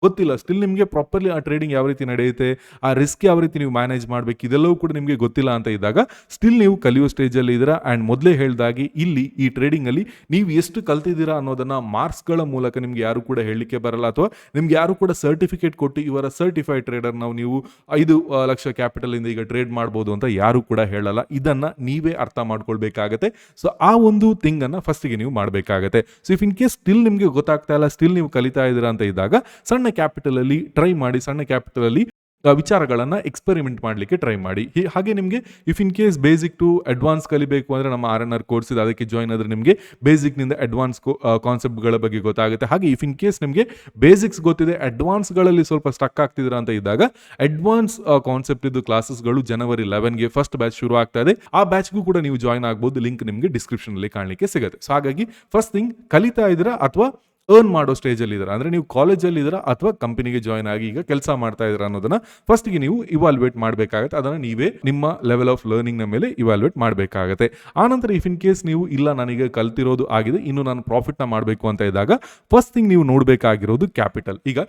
ಗೊತ್ತಿಲ್ಲ. ಸ್ಟಿಲ್ ನಿಮಗೆ ಪ್ರಾಪರ್ಲಿ ಆ ಟ್ರೇಡಿಂಗ್ ಯಾವ ರೀತಿ ನಡೆಯುತ್ತೆ, ಆ ರಿಸ್ಕ್ ಯಾವ ರೀತಿ ನೀವು ಮ್ಯಾನೇಜ್ ಮಾಡಬೇಕು, ಇದೆಲ್ಲವೂ ಕೂಡ ನಿಮಗೆ ಗೊತ್ತಿಲ್ಲ ಅಂತ ಇದ್ದಾಗ ಸ್ಟಿಲ್ ನೀವು ಕಲಿಯೋ ಸ್ಟೇಜಲ್ಲಿ ಇದ್ದೀರಾ ಆ್ಯಂಡ್ ಮೊದಲೇ ಹೇಳ್ದಾಗಿ ಇಲ್ಲಿ ಈ ಟ್ರೇಡಿಂಗಲ್ಲಿ ನೀವು ಎಷ್ಟು ಕಲ್ತಿದ್ದೀರಾ ಅನ್ನೋದನ್ನು ಮಾರ್ಕ್ಸ್ಗಳ ಮೂಲಕ ನಿಮ್ಗೆ ಯಾರು ಕೂಡ ಹೇಳಲಿಕ್ಕೆ ಬರಲ್ಲ. ಅಥವಾ ನಿಮ್ಗೆ ಯಾರು ಕೂಡ ಸರ್ಟಿಫಿಕೇಟ್ ಕೊಟ್ಟು ಇವರ ಸರ್ಟಿಫೈಡ್ ಟ್ರೇಡರ್ ನಾವು ನೀವು ಐದು ಲಕ್ಷ ಲಕ್ಷ ಕ್ಯಾಪಿಟಲಿಂದ ಈಗ ಟ್ರೇಡ್ ಮಾಡ್ಬೋದು ಅಂತ ಯಾರು ಕೂಡ ಹೇಳಲ್ಲ. ಇದನ್ನು ನೀವೇ ಅರ್ಥ ಮಾಡ್ಕೊಳ್ಬೇಕಾಗತ್ತೆ. ಸೊ ಆ ಒಂದು ಥಿಂಗನ್ನು ಫಸ್ಟಿಗೆ ನೀವು ಮಾಡಬೇಕಾಗತ್ತೆ. So if in case still ನಿಮಗೆ ಗೊತ್ತಾಗ್ತಾ ಇಲ್ಲ ಸ್ಟಿಲ್ ನೀವು ಕಲಿತಾ ಇದ್ದೀರಾ ಅಂತ ಇದ್ದಾಗ, ಸಣ್ಣ ಕ್ಯಾಪಿಟಲಲ್ಲಿ ಟ್ರೈ ಮಾಡಿ, ಸಣ್ಣ ಕ್ಯಾಪಿಟಲಲ್ಲಿ ವಿಚಾರಗಳನ್ನು ಎಕ್ಸ್ಪೆರಿಮೆಂಟ್ ಮಾಡಲಿಕ್ಕೆ ಟ್ರೈ ಮಾಡಿ. ಹಾಗೆ ನಿಮಗೆ if in case basic to advance ಕಲಿಬೇಕು ಅಂದರೆ ನಮ್ಮ ಆರ್ ಎನ್ ಆರ್ ಕೋರ್ಸ್ ಇದೆ, ಅದಕ್ಕೆ ಜಾಯ್ನ್ ಆದರೆ ನಿಮಗೆ ಬೇಸಿಕ್ನಿಂದ ಅಡ್ವಾನ್ಸ್ ಕಾನ್ಸೆಪ್ಟ್ಗಳ ಬಗ್ಗೆ ಗೊತ್ತಾಗುತ್ತೆ. ಹಾಗೆ ಇಫ್ ಇನ್ ಕೇಸ್ ನಿಮಗೆ ಬೇಸಿಕ್ಸ್ ಗೊತ್ತಿದೆ ಅಡ್ವಾನ್ಸ್ಗಳಲ್ಲಿ ಸ್ವಲ್ಪ ಸ್ಟಕ್ ಆಗ್ತಿದ್ರ ಅಂತ ಇದ್ದಾಗ ಅಡ್ವಾನ್ಸ್ ಕಾನ್ಸೆಪ್ಟ್ ಇದು ಕ್ಲಾಸಸ್ಗಳು ಜನವರಿ ಲೆವೆನ್ಗೆ ಫಸ್ಟ್ ಬ್ಯಾಚ್ ಶುರು ಆಗ್ತಾ ಇದೆ. ಆ ಬ್ಯಾಚ್ಗೂ ಕೂಡ ನೀವು ಜಾಯ್ನ್ ಆಗ್ಬೋದು ಲಿಂಕ್ ನಿಮಗೆ ಡಿಸ್ಕ್ರಿಪ್ಷನಲ್ಲಿ ಕಾಣಲಿಕ್ಕೆ ಸಿಗುತ್ತೆ. ಸೊ ಹಾಗಾಗಿ ಫಸ್ಟ್ ಥಿಂಗ್ ಕಲಿತಾ ಇದ್ದೀರಾ ಅಥವಾ ಅರ್ನ್ ಮಾಡೋ ಸ್ಟೇಜಲ್ಲಿ ಇದ್ದೀರಾ? ಅಂದರೆ ನೀವು ಕಾಲೇಜಲ್ಲಿ ಇದ್ದೀರಾ ಅಥವಾ ಕಂಪನಿಗೆ ಜಾಯ್ನ್ ಆಗಿ ಈಗ ಕೆಲಸ ಮಾಡ್ತಾ ಇದ್ದೀರಾ ಅನ್ನೋದನ್ನ ಫಸ್ಟ್ಗೆ ನೀವು ಇವಾಲ್ವೇಟ್ ಮಾಡಬೇಕಾಗತ್ತೆ. ಅದನ್ನು ನೀವೇ ನಿಮ್ಮ ಲೆವೆಲ್ ಆಫ್ ಲರ್ನಿಂಗ್ನ ಮೇಲೆ ಇವಾಲ್ವೇಟ್ ಮಾಡಬೇಕಾಗುತ್ತೆ. ಆನಂತರ ಇಫ್ ಇನ್ ಕೇಸ್ ನೀವು, ಇಲ್ಲ ನನಗೆ ಕಲ್ತಿರೋದು ಆಗಿದೆ, ಇನ್ನು ನಾನು ಪ್ರಾಫಿಟ್ನ ಮಾಡಬೇಕು ಅಂತ ಇದ್ದಾಗ ಫಸ್ಟ್ ಥಿಂಗ್ ನೀವು ನೋಡಬೇಕಾಗಿರೋದು ಕ್ಯಾಪಿಟಲ್ ಈಗ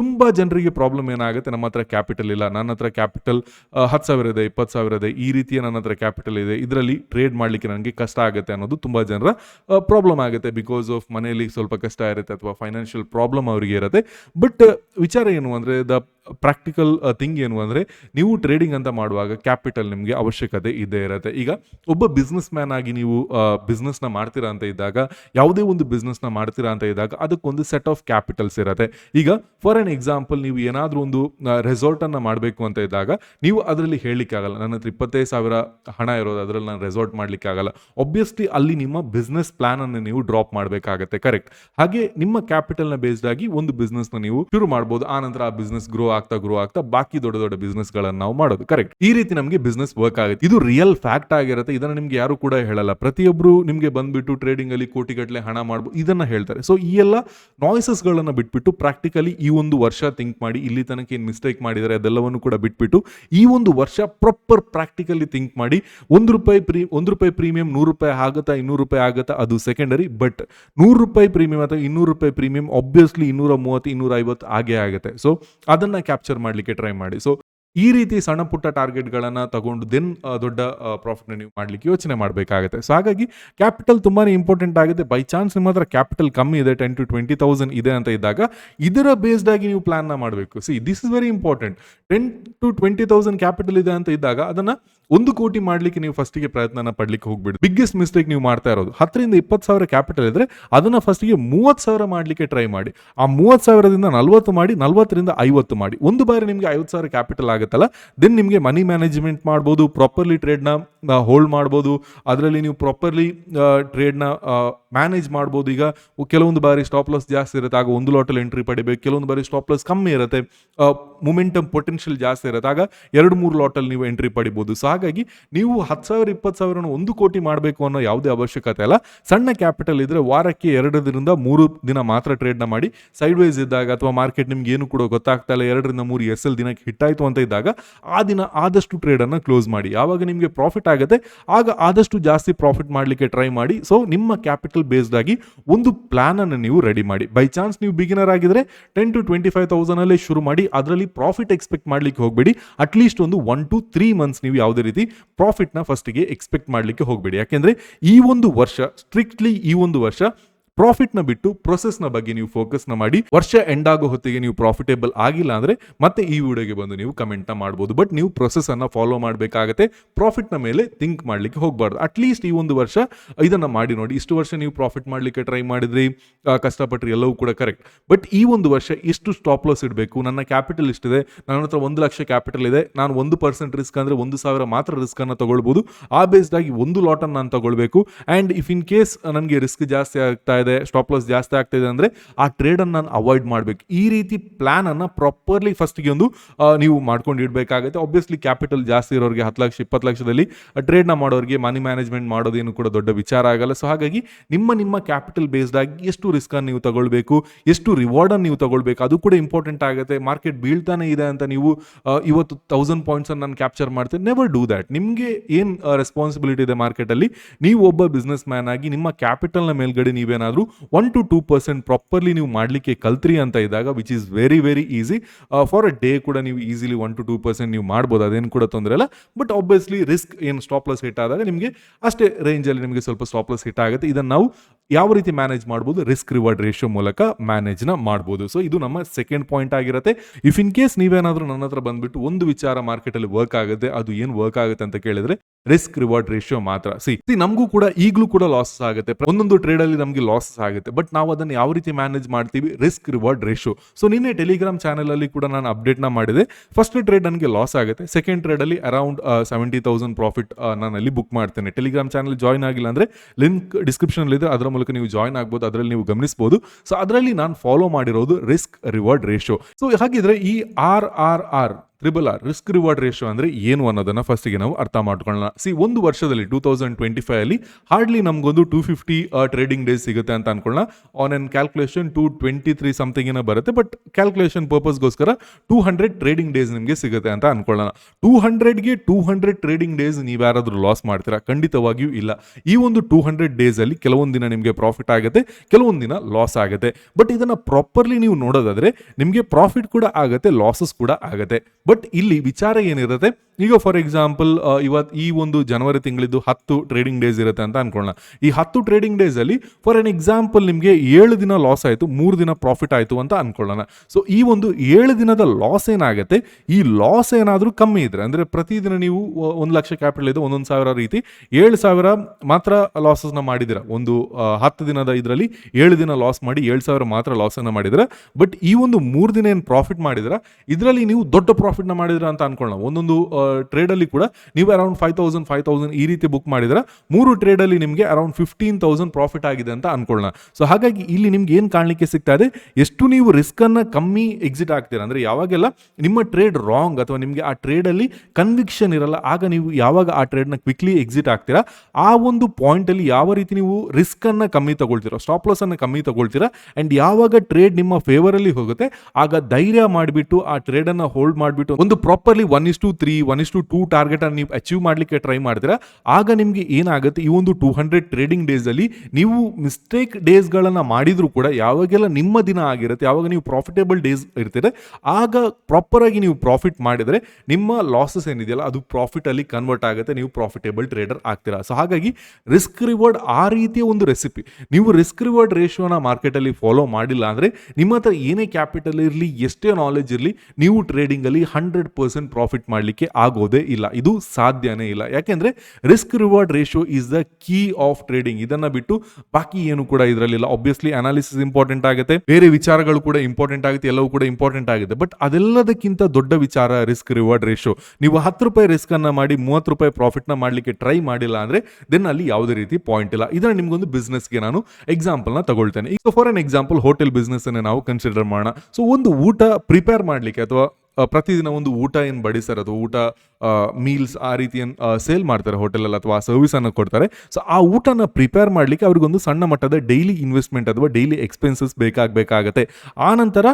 ತುಂಬ ಜನರಿಗೆ ಪ್ರಾಬ್ಲಮ್ ಏನಾಗುತ್ತೆ? ನಮ್ಮ ಹತ್ರ ಕ್ಯಾಪಿಟಲ್ ಇಲ್ಲ. ನನ್ನ ಹತ್ರ ಕ್ಯಾಪಿಟಲ್ ಹತ್ತು ಸಾವಿರ ಇದೆ, ಇಪ್ಪತ್ತು ಸಾವಿರ ಇದೆ, ಈ ರೀತಿಯ ನನ್ನ ಹತ್ರ ಕ್ಯಾಪಿಟಲ್ ಇದೆ. ಇದರಲ್ಲಿ ಟ್ರೇಡ್ ಮಾಡಲಿಕ್ಕೆ ನನಗೆ ಕಷ್ಟ ಆಗುತ್ತೆ ಅನ್ನೋದು ತುಂಬ ಜನರ ಪ್ರಾಬ್ಲಮ್ ಆಗುತ್ತೆ. ಬಿಕಾಸ್ ಆಫ್ ಮನೆಯಲ್ಲಿ ಸ್ವಲ್ಪ ಕಷ್ಟ ಇರುತ್ತೆ ಅಥವಾ ಫೈನಾನ್ಷಿಯಲ್ ಪ್ರಾಬ್ಲಮ್ ಅವರಿಗೆ ಇರುತ್ತೆ. ಬಟ್ ವಿಚಾರ ಏನು ಅಂದರೆ, ದ ಪ್ರಾಕ್ಟಿಕಲ್ ಥಿಂಗ್ ಏನು ಅಂದರೆ, ನೀವು ಟ್ರೇಡಿಂಗ್ ಅಂತ ಮಾಡುವಾಗ ಕ್ಯಾಪಿಟಲ್ ನಿಮಗೆ ಅವಶ್ಯಕತೆ ಇದ್ದೇ ಇರುತ್ತೆ. ಈಗ ಒಬ್ಬ ಬಿಸ್ನೆಸ್ ಮ್ಯಾನ್ ಆಗಿ ನೀವು ಬಿಸ್ನೆಸ್ನ ಮಾಡ್ತೀರಾ ಅಂತ ಇದ್ದಾಗ, ಯಾವುದೇ ಒಂದು ಬಿಸ್ನೆಸ್ನ ಮಾಡ್ತೀರಾ ಅಂತ ಇದ್ದಾಗ, ಅದಕ್ಕೊಂದು ಸೆಟ್ ಆಫ್ ಕ್ಯಾಪಿಟಲ್ಸ್ ಇರುತ್ತೆ. ಈಗ ಫಾರ್ ಎನ್ ಎಕ್ಸಾಂಪಲ್ ನೀವು ಏನಾದರೂ ಒಂದು ರೆಸಾರ್ಟನ್ನು ಮಾಡಬೇಕು ಅಂತ ಇದ್ದಾಗ ನೀವು ಅದರಲ್ಲಿ ಹೇಳಲಿಕ್ಕಾಗಲ್ಲ. ನನ್ನ ಹತ್ರ ಇಪ್ಪತ್ತೈದು ಸಾವಿರ ಹಣ ಇರೋದು, ಅದರಲ್ಲಿ ನಾನು ರೆಸಾರ್ಟ್ ಮಾಡಲಿಕ್ಕಾಗಲ್ಲ. ಒಬ್ವಿಯಸ್ಲಿ ಅಲ್ಲಿ ನಿಮ್ಮ ಬಿಸ್ನೆಸ್ ಪ್ಲಾನನ್ನು ನೀವು ಡ್ರಾಪ್ ಮಾಡಬೇಕಾಗತ್ತೆ ಕರೆಕ್ಟ್ ಹಾಗೆ ನಿಮ್ಮ ಕ್ಯಾಪಿಟಲ್ನ ಬೇಸ್ಡ್ ಆಗಿ ಒಂದು ಬಿಸ್ನೆಸ್ನ ನೀವು ಶುರು ಮಾಡ್ಬೋದು, ಆ ನಂತರ ಆ ಬಿಸ್ನೆಸ್ ಗ್ರೋ ಆಗ್ತಾ ಗ್ರೋ ಆಗ್ತಾ, ಬಾಕಿ ದೊಡ್ಡ ದೊಡ್ಡ ಬಿಸ್ನೆಸ್ಗಳನ್ನು ನಾವು ಮಾಡೋದು ಕರೆಕ್ಟ್ ಈ ರೀತಿ ನಮಗೆ ಬಿಸ್ನೆಸ್ ವರ್ಕ್ ಆಗುತ್ತೆ. ಇದು ರಿಯಲ್ ಫ್ಯಾಕ್ಟ್ ಆಗಿರುತ್ತೆ. ಇದನ್ನ ನಿಮ್ಗೆ ಯಾರು ಕೂಡ ಹೇಳಲ್ಲ. ಪ್ರತಿಯೊಬ್ಬರು ನಿಮಗೆ ಬಂದ್ಬಿಟ್ಟು ಟ್ರೇಡಿಂಗ್ ಅಲ್ಲಿ ಕೋಟಿಗಟ್ಟಲೆ ಹಣ ಮಾಡ್ಬೋದು ಇದನ್ನ ಹೇಳ್ತಾರೆ. ಸೊ ಈ ಎಲ್ಲ ನಾಯ್ಸಸ್ಗಳನ್ನು ಬಿಟ್ಬಿಟ್ಟು ಪ್ರಾಕ್ಟಿಕಲಿ ಈ ಒಂದು ವರ್ಷ ಥಿಂಕ್ ಮಾಡಿ, ಇಲ್ಲಿ ತನಕ ಏನು ಮಿಸ್ಟೇಕ್ ಮಾಡಿದರೆ, ಅದೆಲ್ಲವನ್ನು ಕೂಡ ಬಿಟ್ಬಿಟ್ಟು ಈ ಒಂದು ವರ್ಷ ಪ್ರಾಪರ್ ಪ್ರಾಕ್ಟಿಕಲಿ ಥಿಂಕ್ ಮಾಡಿ, ಒಂದು ರೂಪಾಯಿ ಪ್ರೀ ಒಂದು ರೂಪಾಯಿ ಪ್ರೀಮಿಯಂ ನೂರು ರೂಪಾಯಿ ಆಗುತ್ತಾ, ಇನ್ನೂರು ರೂಪಾಯಿ ಆಗುತ್ತಾ, ಅದು ಸೆಕೆಂಡರಿ ಬಟ್ ನೂರು ರೂಪಾಯಿ ಪ್ರೀಮಿಯಂ ಅಥವಾ ಇನ್ನೂರು ರೂಪಾಯಿ ಪ್ರೀಮಿಯಂ ಆಬ್ವಿಯಸ್ಲಿ ಇನ್ನೂರ ಮೂವತ್ತು, ಇನ್ನೂರ ಐವತ್ತು ಆಗೇ ಆಗುತ್ತೆ. ಸೊ ಅದನ್ನು ಕ್ಯಾಪ್ಚರ್ ಮಾಡಲಿಕ್ಕೆ ಟ್ರೈ ಮಾಡಿ. ಸೊ ಈ ರೀತಿ ಸಣ್ಣ ಪುಟ್ಟ ಟಾರ್ಗೆಟ್ಗಳನ್ನು ತಗೊಂಡು ದೆನ್ ದೊಡ್ಡ ಪ್ರಾಫಿಟ್ನ ನೀವು ಮಾಡಲಿಕ್ಕೆ ಯೋಚನೆ ಮಾಡಬೇಕಾಗುತ್ತೆ. ಸೊ ಹಾಗಾಗಿ ಕ್ಯಾಪಿಟಲ್ ತುಂಬಾ ಇಂಪಾರ್ಟೆಂಟ್ ಆಗುತ್ತೆ. ಬೈ ಚಾನ್ಸ್ ನಿಮ್ಮ ಹತ್ರ ಕ್ಯಾಪಿಟಲ್ ಕಮ್ಮಿ ಇದೆ ಟೆನ್ ಟು ಟ್ವೆಂಟಿ ತೌಸಂಡ್ ಇದೆ ಅಂತ ಇದ್ದಾಗ ಇದರ ಬೇಸ್ಡ್ ಆಗಿ ನೀವು ಪ್ಲಾನ್ ಮಾಡಬೇಕು. See this is very important ten to twenty thousand capital ಇದೆ ಅಂತ ಇದ್ದಾಗ ಅದನ್ನ ಒಂದು ಕೋಟಿ ಮಾಡ್ಲಿಕ್ಕೆ ನೀವು ಫಸ್ಟಿಗೆ ಪ್ರಯತ್ನ ಪಡ್ಲಿಕ್ಕೆ ಹೋಗ್ಬಿಡಿ ಬಿಗ್ಗೆಸ್ಟ್ ಮಿಸ್ಟೇಕ್ ನೀವು ಮಾಡ್ತಾ ಇರೋದು. ಹತ್ತರಿಂದ ಇಪ್ಪತ್ತು ಸಾವಿರ ಕ್ಯಾಪಿಟಲ್ ಇದ್ರೆ ಅದನ್ನ ಫಸ್ಟಿಗೆ ಮೂವತ್ತು ಸಾವಿರ ಮಾಡಲಿಕ್ಕೆ ಟ್ರೈ ಮಾಡಿ. ಆ ಮೂವತ್ತು ಸಾವಿರದಿಂದ ನಲ್ವತ್ತು ಮಾಡಿ, ನಲ್ವತ್ತರಿಂದ ಐವತ್ತು ಮಾಡಿ. ಒಂದು ಬಾರಿ ನಿಮಗೆ ಐವತ್ತು ಸಾವಿರ ಕ್ಯಾಪಿಟಲ್ ಆಗುತ್ತಲ್ಲ ದೆನ್ ನಿಮಗೆ ಮನಿ ಮ್ಯಾನೇಜ್ಮೆಂಟ್ ಮಾಡ್ಬೋದು ಪ್ರಾಪರ್ಲಿ ಟ್ರೇಡ್ನ ಹೋಲ್ಡ್ ಮಾಡ್ಬೋದು. ಅದರಲ್ಲಿ ನೀವು ಪ್ರಾಪರ್ಲಿ ಟ್ರೇಡ್ನ ಮ್ಯಾನೇಜ್ ಮಾಡ್ಬೋದು. ಈಗ ಕೆಲವೊಂದು ಬಾರಿ ಸ್ಟಾಪ್ ಲಾಸ್ ಜಾಸ್ತಿ ಇರುತ್ತೆ. ಆಗ ಒಂದು ಲಾಟಲ್ಲಿ ಎಂಟ್ರಿ ಪಡಿಬೇಕು. ಕೆಲವೊಂದು ಬಾರಿ ಸ್ಟಾಪ್ ಲಾಸ್ ಕಮ್ಮಿ ಇರುತ್ತೆ. ಮೂಮೆಂಟಮ್ ಪೊಟೆನ್ಷಿಯಲ್ ಜಾಸ್ತಿ ಇರುತ್ತೆ. ಆಗ ಎರಡು ಮೂರು ಲಾಟಲ್ಲಿ ನೀವು ಎಂಟ್ರಿ ಪಡಿಬೋದು. ಸೊ ಹಾಗಾಗಿ ನೀವು ಹತ್ತು ಸಾವಿರ, ಇಪ್ಪತ್ತು ಸಾವಿರನ ಒಂದು ಕೋಟಿ ಮಾಡಬೇಕು ಅನ್ನೋ ಯಾವುದೇ ಅವಶ್ಯಕತೆ ಅಲ್ಲ. ಸಣ್ಣ ಕ್ಯಾಪಿಟಲ್ ಇದ್ರೆ ವಾರಕ್ಕೆ ಎರಡರಿಂದ ಮೂರು ದಿನ ಮಾತ್ರ ಟ್ರೇಡ್ನ ಮಾಡಿ ಸೈಡ್ ವೈಸ್ ಇದ್ದಾಗ ಅಥವಾ ಮಾರ್ಕೆಟ್ ನಿಮ್ಗೆ ಏನು ಕೂಡ ಗೊತ್ತಾಗ್ತಾ ಇಲ್ಲ, ಎರಡರಿಂದ ಮೂರು ಎಸ್ ಎಲ್ ದಿನಕ್ಕೆ ಹಿಟ್ ಆಯಿತು ಅಂತ ಇದ್ದಾಗ ಆ ದಿನ ಆದಷ್ಟು ಟ್ರೇಡನ್ನು ಕ್ಲೋಸ್ ಮಾಡಿ. ಯಾವಾಗ ನಿಮಗೆ ಪ್ರಾಫಿಟ್ ಆಗುತ್ತೆ. ಆಗ ಆದಷ್ಟು ಜಾಸ್ತಿ ಪ್ರಾಫಿಟ್ ಮಾಡಲಿಕ್ಕೆ ಟ್ರೈ ಮಾಡಿ. ಸೊ ನಿಮ್ಮ ಕ್ಯಾಪಿಟಲ್ ಬೇಸ್ಡ್ ಆಗಿ ಒಂದು ಪ್ಲಾನ್ ಅನ್ನು ನೀವು ರೆಡಿ ಮಾಡಿ. ಬೈ ಚಾನ್ಸ್ ನೀವು ಬಿಗಿನರ್ ಆಗಿದ್ರೆ ten to twenty five thousand ಅಲ್ಲೇ ಶುರು ಮಾಡಿ, ಅದರಲ್ಲಿ ಪ್ರಾಫಿಟ್ ಎಕ್ಸ್ಪೆಕ್ಟ್ ಮಾಡ್ಲಿಕ್ಕೆ ಹೋಗಬೇಡಿ. ಅಟ್ಲೀಸ್ಟ್ ಒಂದು ಒನ್ ಟು ತ್ರೀ ಮಂತ್ಸ್ ನೀವು ಯಾವುದೇ ರೀತಿ ಪ್ರಾಫಿಟ್ನ ಫಸ್ಟಿಗೆ ಎಕ್ಸ್ಪೆಕ್ಟ್ ಮಾಡಲಿಕ್ಕೆ ಹೋಗಬೇಡಿ. ಯಾಕೆಂದರೆ ಈ ಒಂದು ವರ್ಷ ಸ್ಟ್ರಿಕ್ಟ್ಲಿ ಈ ಒಂದು ವರ್ಷ ಪ್ರಾಫಿಟ್ನ ಬಿಟ್ಟು ಪ್ರೊಸೆಸ್ನ ಬಗ್ಗೆ ನೀವು ಫೋಕಸ್ನ ಮಾಡಿ, ವರ್ಷ ಎಂಡ್ ಆಗೋ ಹೊತ್ತಿಗೆ ನೀವು ಪ್ರಾಫಿಟೇಬಲ್ ಆಗಿಲ್ಲ ಅಂದ್ರೆ ಮತ್ತೆ ಈ ವಿಡಿಯೋಗೆ ಬಂದು ನೀವು ಕಮೆಂಟ್ನ ಮಾಡ್ಬೋದು. ಬಟ್ ನೀವು ಪ್ರೊಸೆಸ್ ಅನ್ನ ಫಾಲೋ ಮಾಡಬೇಕಾಗತ್ತೆ. ಪ್ರಾಫಿಟ್ನ ಮೇಲೆ ಥಿಂಕ್ ಮಾಡ್ಲಿಕ್ಕೆ ಹೋಗಬಾರ್ದು. ಅಟ್ಲೀಸ್ಟ್ ಈ ಒಂದು ವರ್ಷ ಇದನ್ನ ಮಾಡಿ ನೋಡಿ. ಇಷ್ಟು ವರ್ಷ ನೀವು ಪ್ರಾಫಿಟ್ ಮಾಡ್ಲಿಕ್ಕೆ ಟ್ರೈ ಮಾಡಿದ್ರಿ. ಕಷ್ಟಪಟ್ಟರೆ ಎಲ್ಲವೂ ಕೂಡ ಕರೆಕ್ಟ್ ಬಟ್ ಈ ಒಂದು ವರ್ಷ ಇಷ್ಟು ಸ್ಟಾಪ್ ಲಾಸ್ ಇಡಬೇಕು. ನನ್ನ ಕ್ಯಾಪಿಟಲ್ ಇಷ್ಟಿದೆ. ನನ್ನ ಹತ್ರ ಒಂದು ಲಕ್ಷ ಕ್ಯಾಪಿಟಲ್ ಇದೆ. ನಾನು ಒಂದು ಪರ್ಸೆಂಟ್ ರಿಸ್ಕ್ ಅಂದ್ರೆ ಒಂದು ಸಾವಿರ ಮಾತ್ರ ರಿಸ್ಕ್ ಅನ್ನ ತಗೊಳ್ಬಹುದು ಆ ಬೇಸ್ಡ್ ಆಗಿ ಒಂದು ಲಾಟ್ ಅನ್ನು ನಾನು ತಗೊಳ್ಬೇಕು. ಅಂಡ್ ಇಫ್ ಇನ್ ಕೇಸ್ ನನಗೆ ರಿಸ್ಕ್ ಜಾಸ್ತಿ ಆಗ್ತಾ ಸ್ಟಾಪ್ ಲಾಸ್ ಜಾಸ್ತಿ ಆಗ್ತಾ ಇದೆ ಅಂದರೆ ಆ ಟ್ರೇಡನ್ನು ನಾನು ಅವಾಯ್ಡ್ ಮಾಡಬೇಕು. ಈ ರೀತಿ ಪ್ಲಾನ್ ಅನ್ನ ಪ್ರಾಪರ್ಲಿ ಫಸ್ಟ್ಗೆ ಒಂದು ನೀವು ಮಾಡ್ಕೊಂಡು ಇಡಬೇಕಾಗುತ್ತೆ. ಆಬ್ವಿಯಸ್ಲಿ ಕ್ಯಾಪಿಟಲ್ ಜಾಸ್ತಿ ಇರೋರಿಗೆ ಹತ್ತು ಲಕ್ಷ, ಇಪ್ಪತ್ತು ಲಕ್ಷದಲ್ಲಿ ಟ್ರೇಡ್ನ ಮಾಡೋರಿಗೆ ಮನಿ ಮ್ಯಾನೇಜ್ಮೆಂಟ್ ಮಾಡೋದೇನು ಕೂಡ ದೊಡ್ಡ ವಿಚಾರ ಆಗಲ್ಲ. ಸೊ ಹಾಗಾಗಿ ನಿಮ್ಮ ನಿಮ್ಮ ಕ್ಯಾಪಿಟಲ್ ಬೇಸ್ಡ್ ಆಗಿ ಎಷ್ಟು ರಿಸ್ಕನ್ನು ನೀವು ತಗೊಳ್ಬೇಕು, ಎಷ್ಟು ರಿವಾರ್ಡ್ ಅನ್ನು ನೀವು ತಗೊಳ್ಬೇಕು, ಅದು ಕೂಡ ಇಂಪಾರ್ಟೆಂಟ್ ಆಗುತ್ತೆ. ಮಾರ್ಕೆಟ್ ಬೀಳ್ತಾನೆ ಇದೆ ಅಂತ ನೀವು ಇವತ್ತು ತೌಸಂಡ್ ಪಾಯಿಂಟ್ಸ್ ಅನ್ನು ನಾನು ಕ್ಯಾಪ್ಚರ್ ಮಾಡ್ತೇನೆ. ನೆವರ್ ಡೂ ದ್ಯಾಟ್ ನಿಮಗೆ ಏನು ರೆಸ್ಪಾನ್ಸಿಬಿಲಿಟಿ ಇದೆ ಮಾರ್ಕೆಟಲ್ಲಿ ನೀವು ಒಬ್ಬ ಬಿಸ್ನೆಸ್ ಮ್ಯಾನ್ ಆಗಿ ನಿಮ್ಮ ಕ್ಯಾಪಿಟಲ್ನ ಮೇಲ್ಗಡೆ ನೀವೇನಾದರೂ one to two percent properly ನೀವು ಮಾಡಲಿಕ್ಕೆ ಕಲ್ತ್ರಿ ಅಂತ ಇದ್ದಾಗ which is very very easy for a day ಕೂಡ ನೀವು easily one to two percent ನೀವು ಮಾಡ್ಬೋದು, ಅದೇನು ಕೂಡ ತೊಂದರೆ ಇಲ್ಲ. ಬಟ್ ಆಬ್ವಿಯಸ್ಲಿ ರಿಸ್ಕ್ ಏನು ಸ್ಟಾಪ್ ಲಸ್ ಹಿಟ್ ಆದಾಗ ನಿಮಗೆ ಅಷ್ಟೇ ರೇಂಜಲ್ಲಿ ನಿಮಗೆ ಸ್ವಲ್ಪ ಸ್ಟಾಪ್ ಲಸ್ ಹಿಟ್ ಆಗುತ್ತೆ. ಇದನ್ನು ನಾವು ಯಾವ ರೀತಿ ಮ್ಯಾನೇಜ್ ಮಾಡ್ಬೋದು? ರಿಸ್ಕ್ ರಿವಾರ್ಡ್ ರೇಷಿಯೋ ಮೂಲಕ ಮ್ಯಾನೇಜ್ನ ಮಾಡ್ಬೋದು. ಸೊ ಇದು ನಮ್ಮ ಸೆಕೆಂಡ್ ಪಾಯಿಂಟ್ ಆಗಿರುತ್ತೆ. ಇಫ್ ಇನ್ ಕೇಸ್ ನೀವೇನಾದರೂ ನನ್ನ ಹತ್ರ ಬಂದ್ಬಿಟ್ಟು ಒಂದು ವಿಚಾರ ಮಾರ್ಕೆಟಲ್ಲಿ ವರ್ಕ್ ಆಗುತ್ತೆ, ಅದು ಏನು ವರ್ಕ್ ಆಗುತ್ತೆ ಅಂತ ಕೇಳಿದ್ರೆ ರಿಸ್ಕ್ ರಿವಾರ್ಡ್ ರೇಷಿಯೋ ಮಾತ್ರ. ಸಿ ನಮಗೂ ಕೂಡ ಈಗಲೂ ಕೂಡ ಲಾಸಸ್ ಆಗುತ್ತೆ. ಒಂದೊಂದು ಟ್ರೇಡಲ್ಲಿ ನಮಗೆ ನಮಗೆ ಲಾಸಸ್ ಆಗುತ್ತೆ. ಬಟ್ ನಾವು ಅದನ್ನು ಯಾವ ರೀತಿ ಮ್ಯಾನೇಜ್ ಮಾಡ್ತೀವಿ? ರಿಸ್ಕ್ ರಿವಾರ್ಡ್ ರೇಷೋ ಸೊ ನಿನ್ನೆ ಟೆಲಿಗ್ರಾಮ್ ಚಾನಲಲ್ಲಿ ಕೂಡ ನಾನು ಅಪ್ಡೇಟ್ನ ಮಾಡಿದೆ. ಫಸ್ಟ್ ಟ್ರೇಡ್ ನನಗೆ ಲಾಸ್ ಆಗುತ್ತೆ. ಸೆಕೆಂಡ್ ಟ್ರೇಡ್ ಅಲ್ಲಿ ಅರೌಂಡ್ ಸೆವೆಂಟಿ ತೌಸಂಡ್ ಪ್ರಾಫಿಟ್ ನಾನು ಅಲ್ಲಿ ಬುಕ್ ಮಾಡ್ತೇನೆ. ಟೆಲಿಗ್ರಾಮ್ ಚಾನಲ್ ಜಾಯ್ನ್ ಆಗಿಲ್ಲ ಅಂದ್ರೆ ಲಿಂಕ್ ಡಿಸ್ಕ್ರಿಪ್ಷನ್ ಇದೆ. ಅದರ ಮೂಲಕ ನೀವು ಜಾಯ್ನ್ ಆಗ್ಬೋದು. ಅದರಲ್ಲಿ ನೀವು ಗಮನಿಸಬಹುದು ಸೊ ಅದರಲ್ಲಿ ನಾನು ಫಾಲೋ ಮಾಡಿರೋದು ರಿಸ್ಕ್ ರಿವಾರ್ಡ್ ರೇಷೋ ಸೊ ಹಾಗಿದ್ರೆ ಈ R R R triple R risk reward ratio ಅಂದ್ರೆ ಏನು ಅನ್ನೋದನ್ನ ಫಸ್ಟಿಗೆ ನಾವು ಅರ್ಥ ಮಾಡ್ಕೊಳ್ಳೋಣ. ಸಿ ಒಂದು ವರ್ಷದಲ್ಲಿ ಟೂ ತೌಸಂಡ್ ಟ್ವೆಂಟಿ ಫೈವ್ ಅಲ್ಲಿ ಹಾರ್ಡ್ಲಿ ನಮ್ಗೊಂದು ಟೂ ಫಿಫ್ಟಿ ಟ್ರೇಡಿಂಗ್ ಡೇಸ್ ಸಿಗುತ್ತೆ ಅಂತ ಅನ್ಕೊಳ್ಳೋಣ. On an calculation two twenty three something ಏನೋ ಬರುತ್ತೆ ಬಟ್ ಕ್ಯಾಲ್ಕುಲೇಷನ್ ಪರ್ಪಸ್ಗೋಸ್ಕರ ಟೂ ಹಂಡ್ರೆಡ್ ಟ್ರೇಡಿಂಗ್ ಡೇಸ್ ನಿಮಗೆ ಸಿಗುತ್ತೆ ಅಂತ ಅನ್ಕೊಳ್ಳೋಣ. ಟೂ ಹಂಡ್ರೆಡ್ಗೆ ಟೂ ಹಂಡ್ರೆಡ್ ಟ್ರೇಡಿಂಗ್ ಡೇಸ್ ನೀವು ಯಾರಾದರೂ ಲಾಸ್ ಮಾಡ್ತೀರಾ? ಖಂಡಿತವಾಗಿಯೂ ಇಲ್ಲ. ಈ ಒಂದು ಟೂ ಹಂಡ್ರೆಡ್ ಡೇಸ್ ಅಲ್ಲಿ ಕೆಲವೊಂದು ದಿನ ನಿಮಗೆ ಪ್ರಾಫಿಟ್ ಆಗುತ್ತೆ, ಕೆಲವೊಂದು ದಿನ ಲಾಸ್ ಆಗುತ್ತೆ. ಬಟ್ ಇದನ್ನು ಪ್ರಾಪರ್ಲಿ ನೀವು ನೋಡೋದಾದರೆ, ನಿಮಗೆ ಪ್ರಾಫಿಟ್ ಕೂಡ ಆಗುತ್ತೆ ಲಾಸಸ್ ಕೂಡ ಆಗುತ್ತೆ. ಬಟ್ ಇಲ್ಲಿ ವಿಚಾರ ಏನಿರುತ್ತೆ? ಈಗ ಫಾರ್ ಎಕ್ಸಾಂಪಲ್ ಇವತ್ತು ಈ ಒಂದು ಜನವರಿ ತಿಂಗಳಿದ್ದು ಹತ್ತು ಟ್ರೇಡಿಂಗ್ ಡೇಸ್ ಇರುತ್ತೆ ಅಂತ ಅನ್ಕೊಳ್ಳೋಣ ಈ ಹತ್ತು ಟ್ರೇಡಿಂಗ್ ಡೇಸ್ ಅಲ್ಲಿ ಫಾರ್ ಎನ್ ಎಕ್ಸಾಂಪಲ್ ನಿಮಗೆ ಏಳು ದಿನ ಲಾಸ್ ಆಯಿತು, ಮೂರು ದಿನ ಪ್ರಾಫಿಟ್ ಆಯಿತು ಅಂತ ಅನ್ಕೊಳ್ಳೋಣ. ಸೊ ಈ ಒಂದು ಏಳು ದಿನದ ಲಾಸ್ ಏನಾಗುತ್ತೆ? ಈ ಲಾಸ್ ಏನಾದರೂ ಕಮ್ಮಿ ಇದ್ರೆ, ಅಂದರೆ ಪ್ರತಿದಿನ ನೀವು ಒಂದು ಲಕ್ಷ ಕ್ಯಾಪಿಟಲ್ ಇದೆ ಒಂದೊಂದು ಸಾವಿರ ರೀತಿ, ಏಳು ಸಾವಿರ ಮಾತ್ರ ಲಾಸಸ್ನ ಮಾಡಿದಿರ. ಒಂದು ಹತ್ತು ದಿನದ ಇದರಲ್ಲಿ ಏಳು ದಿನ ಲಾಸ್ ಮಾಡಿ ಏಳು ಸಾವಿರ ಮಾತ್ರ ಲಾಸನ್ನು ಮಾಡಿದ್ರೆ. ಬಟ್ ಈ ಒಂದು ಮೂರು ದಿನ ಏನು ಪ್ರಾಫಿಟ್ ಮಾಡಿದ್ರ, ಇದರಲ್ಲಿ ನೀವು ದೊಡ್ಡ ಪ್ರಾಫಿಟ್ನ ಮಾಡಿದ್ರ ಅಂತ ಅನ್ಕೊಳ್ಳೋಣ ಒಂದೊಂದು ಟ್ರೇಡಲ್ಲಿ ಕೂಡ ನೀವು around five thousand five thousand ಈ ರೀತಿ ಬುಕ್ ಮಾಡಿದ್ರೆ ಮೂರು ಟ್ರೇಡಲ್ಲಿ ನಿಮಗೆ ಅರೌಂಡ್ ಫಿಫ್ಟೀನ್ ತೌಸಂಡ್ ಪ್ರಾಫಿಟ್ ಆಗಿದೆ ಅಂತ ಅನ್ಕೊಳ್ಳೋಣ. ಸೊ ಹಾಗಾಗಿ ಇಲ್ಲಿ ನಿಮ್ಗೆ ಏನು ಕಾಣಲಿಕ್ಕೆ ಸಿಗ್ತಾ ಇದೆ? ಎಷ್ಟು ನೀವು ರಿಸ್ಕನ್ನು ಕಮ್ಮಿ ಎಕ್ಸಿಟ್ ಆಗ್ತೀರ? ಅಂದ್ರೆ ಯಾವಾಗೆಲ್ಲ ನಿಮ್ಮ ಟ್ರೇಡ್ ರಾಂಗ್ ಅಥವಾ ನಿಮಗೆ ಆ ಟ್ರೇಡಲ್ಲಿ ಕನ್ವಿಕ್ಷನ್ ಇರಲ್ಲ, ಆಗ ನೀವು ಯಾವಾಗ ಆ ಟ್ರೇಡ್ನ ಕ್ವಿಕ್ಲಿ ಎಕ್ಸಿಟ್ ಆಗ್ತೀರಾ? ಆ ಒಂದು ಪಾಯಿಂಟ್ ಅಲ್ಲಿ ಯಾವ ರೀತಿ ನೀವು ರಿಸ್ಕನ್ನು ಕಮ್ಮಿ ತಗೊಳ್ತೀರಾ? ಸ್ಟಾಪ್ ಲಾಸ್ ಅನ್ನ ಕಮ್ಮಿ ತಗೊಳ್ತೀರಾ? ಅಂಡ್ ಯಾವಾಗ ಟ್ರೇಡ್ ನಿಮ್ಮ ಫೇವರ್ ಅಲ್ಲಿ ಹೋಗುತ್ತೆ, ಆಗ ಧೈರ್ಯ ಮಾಡಿಬಿಟ್ಟು ಆ ಟ್ರೇಡ್ ಅನ್ನ ಹೋಲ್ಡ್ ಮಾಡಿಬಿಟ್ಟು ಒಂದು properly one is to three one is to two target ಅನ್ನು ನೀವು ಅಚೀವ್ ಮಾಡ್ಲಿಕ್ಕೆ ಟ್ರೈ ಮಾಡಿದ್ರೆ ಆಗ ನಿಮಗೆ ಏನಾಗುತ್ತೆ? ಈ ಒಂದು ಟೂ ಹಂಡ್ರೆಡ್ ಟ್ರೇಡಿಂಗ್ ಡೇಸಲ್ಲಿ ನೀವು ಮಿಸ್ಟೇಕ್ ಡೇಸ್ಗಳನ್ನು ಮಾಡಿದರೂ ಕೂಡ ಯಾವಾಗೆಲ್ಲ ನಿಮ್ಮ ದಿನ ಆಗಿರುತ್ತೆ, ಯಾವಾಗ ನೀವು ಪ್ರಾಫಿಟೇಬಲ್ ಡೇಸ್ ಇರ್ತೀರ, ಆಗ ಪ್ರಾಪರ್ ಆಗಿ ನೀವು ಪ್ರಾಫಿಟ್ ಮಾಡಿದರೆ ನಿಮ್ಮ ಲಾಸಸ್ ಏನಿದೆಯಲ್ಲ, ಅದು ಪ್ರಾಫಿಟಲ್ಲಿ ಕನ್ವರ್ಟ್ ಆಗುತ್ತೆ, ನೀವು ಪ್ರಾಫಿಟೇಬಲ್ ಟ್ರೇಡರ್ ಆಗ್ತೀರಾ. ಸೊ ಹಾಗಾಗಿ ರಿಸ್ಕ್ ರಿವಾರ್ಡ್ ಆ ರೀತಿಯ ಒಂದು ರೆಸಿಪಿ ನೀವು ರಿಸ್ಕ್ ರಿವಾರ್ಡ್ ರೇಷಿಯೋನ ಮಾರ್ಕೆಟಲ್ಲಿ ಫಾಲೋ ಮಾಡಿಲ್ಲ ಅಂದರೆ ನಿಮ್ಮ ಹತ್ರ ಏನೇ ಕ್ಯಾಪಿಟಲ್ ಇರಲಿ, ಎಷ್ಟೇ ನಾಲೆಜ್ ಇರಲಿ, ನೀವು ಟ್ರೇಡಿಂಗಲ್ಲಿ ಹಂಡ್ರೆಡ್ ಪರ್ಸೆಂಟ್ ಪ್ರಾಫಿಟ್ ಮಾಡಲಿಕ್ಕೆ ಆಗೋದೇ ಇಲ್ಲ, ಇದು ಸಾಧ್ಯನೇ ಇಲ್ಲ. ಯಾಕೆಂದರೆ risk reward ratio is the key of trading ಇದನ್ನು ಬಿಟ್ಟು ಬಾಕಿ ಏನು ಕೂಡ ಇದರಲ್ಲಿಲ್ಲ. ಆಬ್ವಿಯಸ್ಲಿ ಅನಾಲಿಸಿಸ್ ಇಂಪಾರ್ಟೆಂಟ್ ಆಗುತ್ತೆ, ಬೇರೆ ವಿಚಾರಗಳು ಕೂಡ ಇಂಪಾರ್ಟೆಂಟ್ ಆಗುತ್ತೆ, ಎಲ್ಲವೂ ಕೂಡ ಇಂಪಾರ್ಟೆಂಟ್ ಆಗುತ್ತೆ. ಬಟ್ ಅದೆಲ್ಲದಕ್ಕಿಂತ ದೊಡ್ಡ ವಿಚಾರ ರಿಸ್ಕ್ ರಿವಾರ್ಡ್ ರೇಷಿಯೋ ನೀವು ಹತ್ತು ರೂಪಾಯಿ ರಿಸ್ಕ್ ಅನ್ನ ಮಾಡಿ, ಮೂವತ್ತು ರೂಪಾಯಿ ಪ್ರಾಫಿಟ್ನ ಮಾಡಲಿಕ್ಕೆ ಟ್ರೈ ಮಾಡಿಲ್ಲ ಅಂದ್ರೆ ದೆನ್ ಅಲ್ಲಿ ಯಾವುದೇ ರೀತಿ ಪಾಯಿಂಟ್ ಇಲ್ಲ. ಇದನ್ನ ನಿಮ್ಗೊಂದು ಬಿಸ್ನೆಸ್ಗೆ ನಾನು ಎಕ್ಸಾಂಪಲ್ನ ತಗೊಳ್ತೇನೆ. ಈಗ for an example hotel business ಅನ್ನು ನಾವು ಕನ್ಸಿಡರ್ ಮಾಡೋಣ. ಸೊ ಒಂದು ಊಟ ಪ್ರಿಪೇರ್ ಮಾಡಲಿಕ್ಕೆ ಅಥವಾ ಪ್ರತಿದಿನ ಒಂದು ಊಟ ಏನು ಅದು ಊಟ ಮೀಲ್ಸ್ ಆ ರೀತಿಯನ್ನು ಸೇಲ್ ಮಾಡ್ತಾರೆ ಹೋಟೆಲಲ್ಲಿ ಅಥವಾ ಸರ್ವಿಸ್ ಅನ್ನು ಕೊಡ್ತಾರೆ. ಸೊ ಆ ಊಟನ ಪ್ರಿಪೇರ್ ಮಾಡಲಿಕ್ಕೆ ಅವ್ರಿಗೊಂದು ಸಣ್ಣ ಮಟ್ಟದ ಡೈಲಿ ಇನ್ವೆಸ್ಟ್ಮೆಂಟ್ ಅಥವಾ ಡೈಲಿ ಎಕ್ಸ್ಪೆನ್ಸಸ್ ಬೇಕಾಗಬೇಕಾಗತ್ತೆ. ಆ ನಂತರ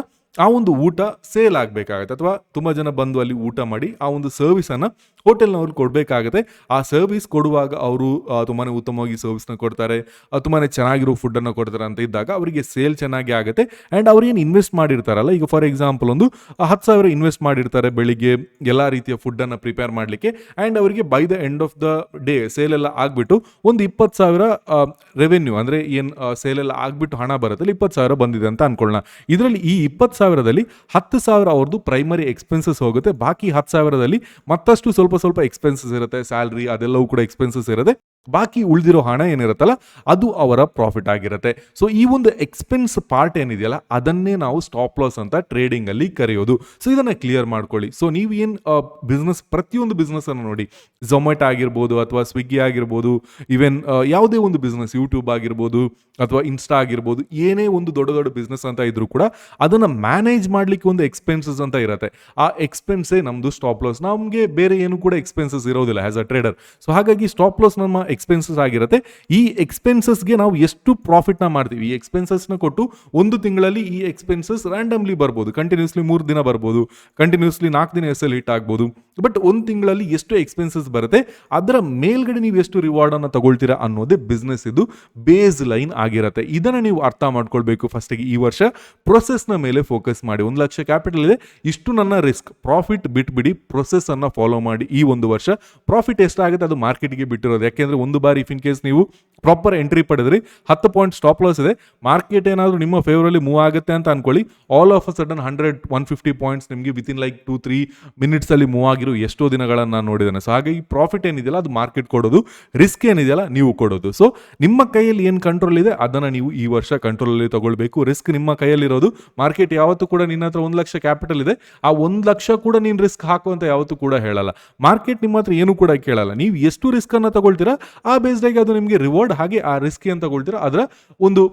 ಆ ಒಂದು ಊಟ ಸೇಲ್ ಆಗಬೇಕಾಗತ್ತೆ. ಅಥವಾ ತುಂಬ ಜನ ಬಂದು ಅಲ್ಲಿ ಊಟ ಮಾಡಿ ಆ ಒಂದು ಸರ್ವಿಸನ್ನು ಹೋಟೆಲ್ನವ್ರು ಕೊಡಬೇಕಾಗತ್ತೆ. ಆ ಸರ್ವಿಸ್ ಕೊಡುವಾಗ ಅವರು ತುಂಬಾ ಉತ್ತಮವಾಗಿ ಸರ್ವಿಸ್ನ ಕೊಡ್ತಾರೆ. ತುಂಬಾ ಚೆನ್ನಾಗಿರೋ ಫುಡ್ಡನ್ನು ಕೊಡ್ತಾರೆ ಅಂತ ಇದ್ದಾಗ ಅವರಿಗೆ ಸೇಲ್ ಚೆನ್ನಾಗಿ ಆಗುತ್ತೆ. ಆ್ಯಂಡ್ ಅವ್ರು ಏನು ಇನ್ವೆಸ್ಟ್ ಮಾಡಿರ್ತಾರಲ್ಲ, ಈಗ ಫಾರ್ ಎಕ್ಸಾಂಪಲ್ ಒಂದು ಹತ್ತು ಸಾವಿರ ಇನ್ವೆಸ್ಟ್ ಮಾಡಿರ್ತಾರೆ ಬೆಳಿಗ್ಗೆ, ಎಲ್ಲ ರೀತಿಯ ಫುಡ್ಡನ್ನು ಪ್ರಿಪೇರ್ ಮಾಡಲಿಕ್ಕೆ. ಆ್ಯಂಡ್ ಅವರಿಗೆ by the end of the day sale ಎಲ್ಲ ಆಗಿಬಿಟ್ಟು ಒಂದು ಇಪ್ಪತ್ತು ಸಾವಿರ ರೆವೆನ್ಯೂ ಅಂದರೆ ಏನು ಸೇಲ್ ಎಲ್ಲ ಆಗಿಬಿಟ್ಟು ಹಣ ಬರೋದಲ್ಲಿ ಇಪ್ಪತ್ತು ಸಾವಿರ ಬಂದಿದೆ ಅಂತ ಅನ್ಕೊಳ್ಳೋಣ. ಇದರಲ್ಲಿ ಈ ಇಪ್ಪತ್ತು ಸಾವಿರದಲ್ಲಿ ಹತ್ತು ಸಾವಿರ ಅವ್ರದ್ದು ಪ್ರೈಮರಿ ಎಕ್ಸ್ಪೆನ್ಸಸ್ ಹೋಗುತ್ತೆ. ಬಾಕಿ ಹತ್ತು ಸಾವಿರದಲ್ಲಿ ಮತ್ತಷ್ಟು ಸ್ವಲ್ಪ ಸ್ವಲ್ಪ ಎಕ್ಸ್ಪೆನ್ಸಸ್ ಇರುತ್ತೆ. ಸ್ಯಾಲ್ರಿ ಅದೆಲ್ಲವೂ ಕೂಡ ಎಕ್ಸ್ಪೆನ್ಸಸ್ ಇರುತ್ತೆ. ಬಾಕಿ ಉಳಿದಿರೋ ಹಣ ಏನಿರುತ್ತಲ್ಲ, ಅದು ಅವರ ಪ್ರಾಫಿಟ್ ಆಗಿರುತ್ತೆ. ಸೊ ಈ ಒಂದು ಎಕ್ಸ್ಪೆನ್ಸ್ ಪಾರ್ಟ್ ಏನಿದೆಯಲ್ಲ, ಅದನ್ನೇ ನಾವು ಸ್ಟಾಪ್ ಲಾಸ್ ಅಂತ ಟ್ರೇಡಿಂಗ್ ಅಲ್ಲಿ ಕರೆಯೋದು. ಸೊ ಇದನ್ನ ಕ್ಲಿಯರ್ ಮಾಡ್ಕೊಳ್ಳಿ. ಸೊ ನೀವು ಏನು ಬಿಸ್ನೆಸ್ ಪ್ರತಿಯೊಂದು ಬಿಸ್ನೆಸ್ ಅನ್ನು ನೋಡಿ. ಝೊಮ್ಯಾಟೊ ಆಗಿರ್ಬೋದು ಅಥವಾ ಸ್ವಿಗ್ಗಿ ಆಗಿರ್ಬೋದು ಈವನ್ ಯಾವುದೇ ಒಂದು ಬಿಸ್ನೆಸ್ ಯೂಟ್ಯೂಬ್ ಆಗಿರ್ಬೋದು ಅಥವಾ ಇನ್ಸ್ಟಾ ಆಗಿರ್ಬೋದು, ಏನೇ ಒಂದು ದೊಡ್ಡ ದೊಡ್ಡ ಬಿಸ್ನೆಸ್ ಅಂತ ಇದ್ರೂ ಕೂಡ ಅದನ್ನ ಮ್ಯಾನೇಜ್ ಮಾಡ್ಲಿಕ್ಕೆ ಒಂದು ಎಕ್ಸ್ಪೆನ್ಸಸ್ ಅಂತ ಇರುತ್ತೆ. ಆ ಎಕ್ಸ್ಪೆನ್ಸೇ ನಮ್ದು ಸ್ಟಾಪ್ ಲಾಸ್ ನಮಗೆ ಬೇರೆ ಏನು ಕೂಡ ಎಕ್ಸ್ಪೆನ್ಸಸ್ ಇರೋದಿಲ್ಲ ಆಸ್ ಅ ಟ್ರೇಡರ್ ಸೊ ಹಾಗಾಗಿ ಸ್ಟಾಪ್ ಲಾಸ್ ನಮ್ಮ ಎಕ್ಸ್ಪೆನ್ಸಸ್ ಆಗಿರುತ್ತೆ. ಈ ಎಕ್ಸ್ಪೆನ್ಸಸ್ಗೆ ನಾವು ಎಷ್ಟು ಪ್ರಾಫಿಟ್ನ ಮಾಡ್ತೀವಿ? ಈ ಎಕ್ಸ್ಪೆನ್ಸಸ್ನ ಕೊಟ್ಟು ಒಂದು ತಿಂಗಳಲ್ಲಿ ಈ ಎಕ್ಸ್ಪೆನ್ಸಸ್ ರ್ಯಾಂಡಮ್ಲಿ ಬರ್ಬೋದು. ಕಂಟಿನ್ಯೂಸ್ಲಿ ಮೂರು ದಿನ ಬರ್ಬೋದು. ಕಂಟಿನ್ಯೂಸ್ಲಿ ನಾಲ್ಕು ದಿನ ಎಸ್ ಎಲ್ ಹಿಟ್ ಆಗ್ಬೋದು. ಬಟ್ ಒಂದು ತಿಂಗಳಲ್ಲಿ ಎಷ್ಟು ಎಕ್ಸ್ಪೆನ್ಸಸ್ ಬರುತ್ತೆ. ಅದರ ಮೇಲ್ಗಡೆ ನೀವು ಎಷ್ಟು ರಿವಾರ್ಡ್ ಅನ್ನು ತಗೊಳ್ತೀರಾ ಅನ್ನೋದೇ ಬಿಸ್ನೆಸ್ ಇದು ಬೇಸ್ ಲೈನ್ ಆಗಿರುತ್ತೆ. ಇದನ್ನ ನೀವು ಅರ್ಥ ಮಾಡ್ಕೊಳ್ಬೇಕು ಫಸ್ಟಿಗೆ ಈ ವರ್ಷ. ಪ್ರೊಸೆಸ್ನ ಮೇಲೆ ಫೋಕಸ್ ಮಾಡಿ. ಒಂದು ಲಕ್ಷ ಕ್ಯಾಪಿಟಲ್ ಇದೆ. ಇಷ್ಟು ನನ್ನ ರಿಸ್ಕ್ ಪ್ರಾಫಿಟ್ ಬಿಟ್ಬಿಡಿ. ಪ್ರೊಸೆಸ್ ಅನ್ನ ಫಾಲೋ ಮಾಡಿ ಈ ಒಂದು ವರ್ಷ. ಪ್ರಾಫಿಟ್ ಎಷ್ಟಾಗುತ್ತೆ? ಅದು ಮಾರ್ಕೆಟ್ಗೆ ಬಿಟ್ಟಿರೋದು. ಯಾಕೆಂದ್ರೆ ಒಂದು ಬಾರಿ ಇಫ್ ಇನ್ ಕೇಸ್ ನೀವು ಪ್ರಾಪರ್ ಎಂಟ್ರಿ ಪಡೆದ್ರಿ, ಹತ್ತು ಪಾಯಿಂಟ್ ಸ್ಟಾಪ್ ಲಾಸ್ ಇದೆ. ಮಾರ್ಕೆಟ್ ಏನಾದರೂ ನಿಮ್ಮ ಫೇವರಲ್ಲಿ ಮೂವ್ ಆಗುತ್ತೆ ಅಂತ ಅನ್ಕೊಳ್ಳಿ. All of a sudden hundred one fifty points ನಿಮಗೆ within like two three minutes ಅಲ್ಲಿ ಮೂವ್ ಆಗಿ ಆಗಿರೋ ಎಷ್ಟೋ ದಿನಗಳನ್ನು ನಾನು ನೋಡಿದ್ದೇನೆ. ಸೊ ಈ ಪ್ರಾಫಿಟ್ ಏನಿದೆಯಲ್ಲ, ಅದು ಮಾರ್ಕೆಟ್ ಕೊಡೋದು. ರಿಸ್ಕ್ ಏನಿದೆಯಲ್ಲ, ನೀವು ಕೊಡೋದು. ಸೊ ನಿಮ್ಮ ಕೈಯಲ್ಲಿ ಏನು ಕಂಟ್ರೋಲ್ ಇದೆ, ಅದನ್ನು ನೀವು ಈ ವರ್ಷ ಕಂಟ್ರೋಲಲ್ಲಿ ತಗೊಳ್ಬೇಕು. ರಿಸ್ಕ್ ನಿಮ್ಮ ಕೈಯಲ್ಲಿರೋದು. ಮಾರ್ಕೆಟ್ ಯಾವತ್ತೂ ಕೂಡ ನಿನ್ನ ಹತ್ರ ಒಂದು ಲಕ್ಷ ಕ್ಯಾಪಿಟಲ್ ಇದೆ. ಆ ಒಂದು ಲಕ್ಷ ಕೂಡ ನೀನು ರಿಸ್ಕ್ ಹಾಕು ಅಂತ ಯಾವತ್ತೂ ಕೂಡ ಹೇಳಲ್ಲ. ಮಾರ್ಕೆಟ್ ನಿಮ್ಮ ಹತ್ರ ಏನು ಕೂಡ ಕೇಳಲ್ಲ. ನೀವು ಎಷ್ಟು ರಿಸ್ಕನ್ನು ತಗೊಳ್ತೀರಾ, ಆ ಬೇಸ್ಡಾಗಿ ಅದು ನಿಮಗೆ ರಿವಾರ್ಡ್ ಹಾಗೆ ಆ ರಿಸ್ಕ್ ಏನು ತಗೊಳ್ತೀರಾ, ಅದರ ಒಂದು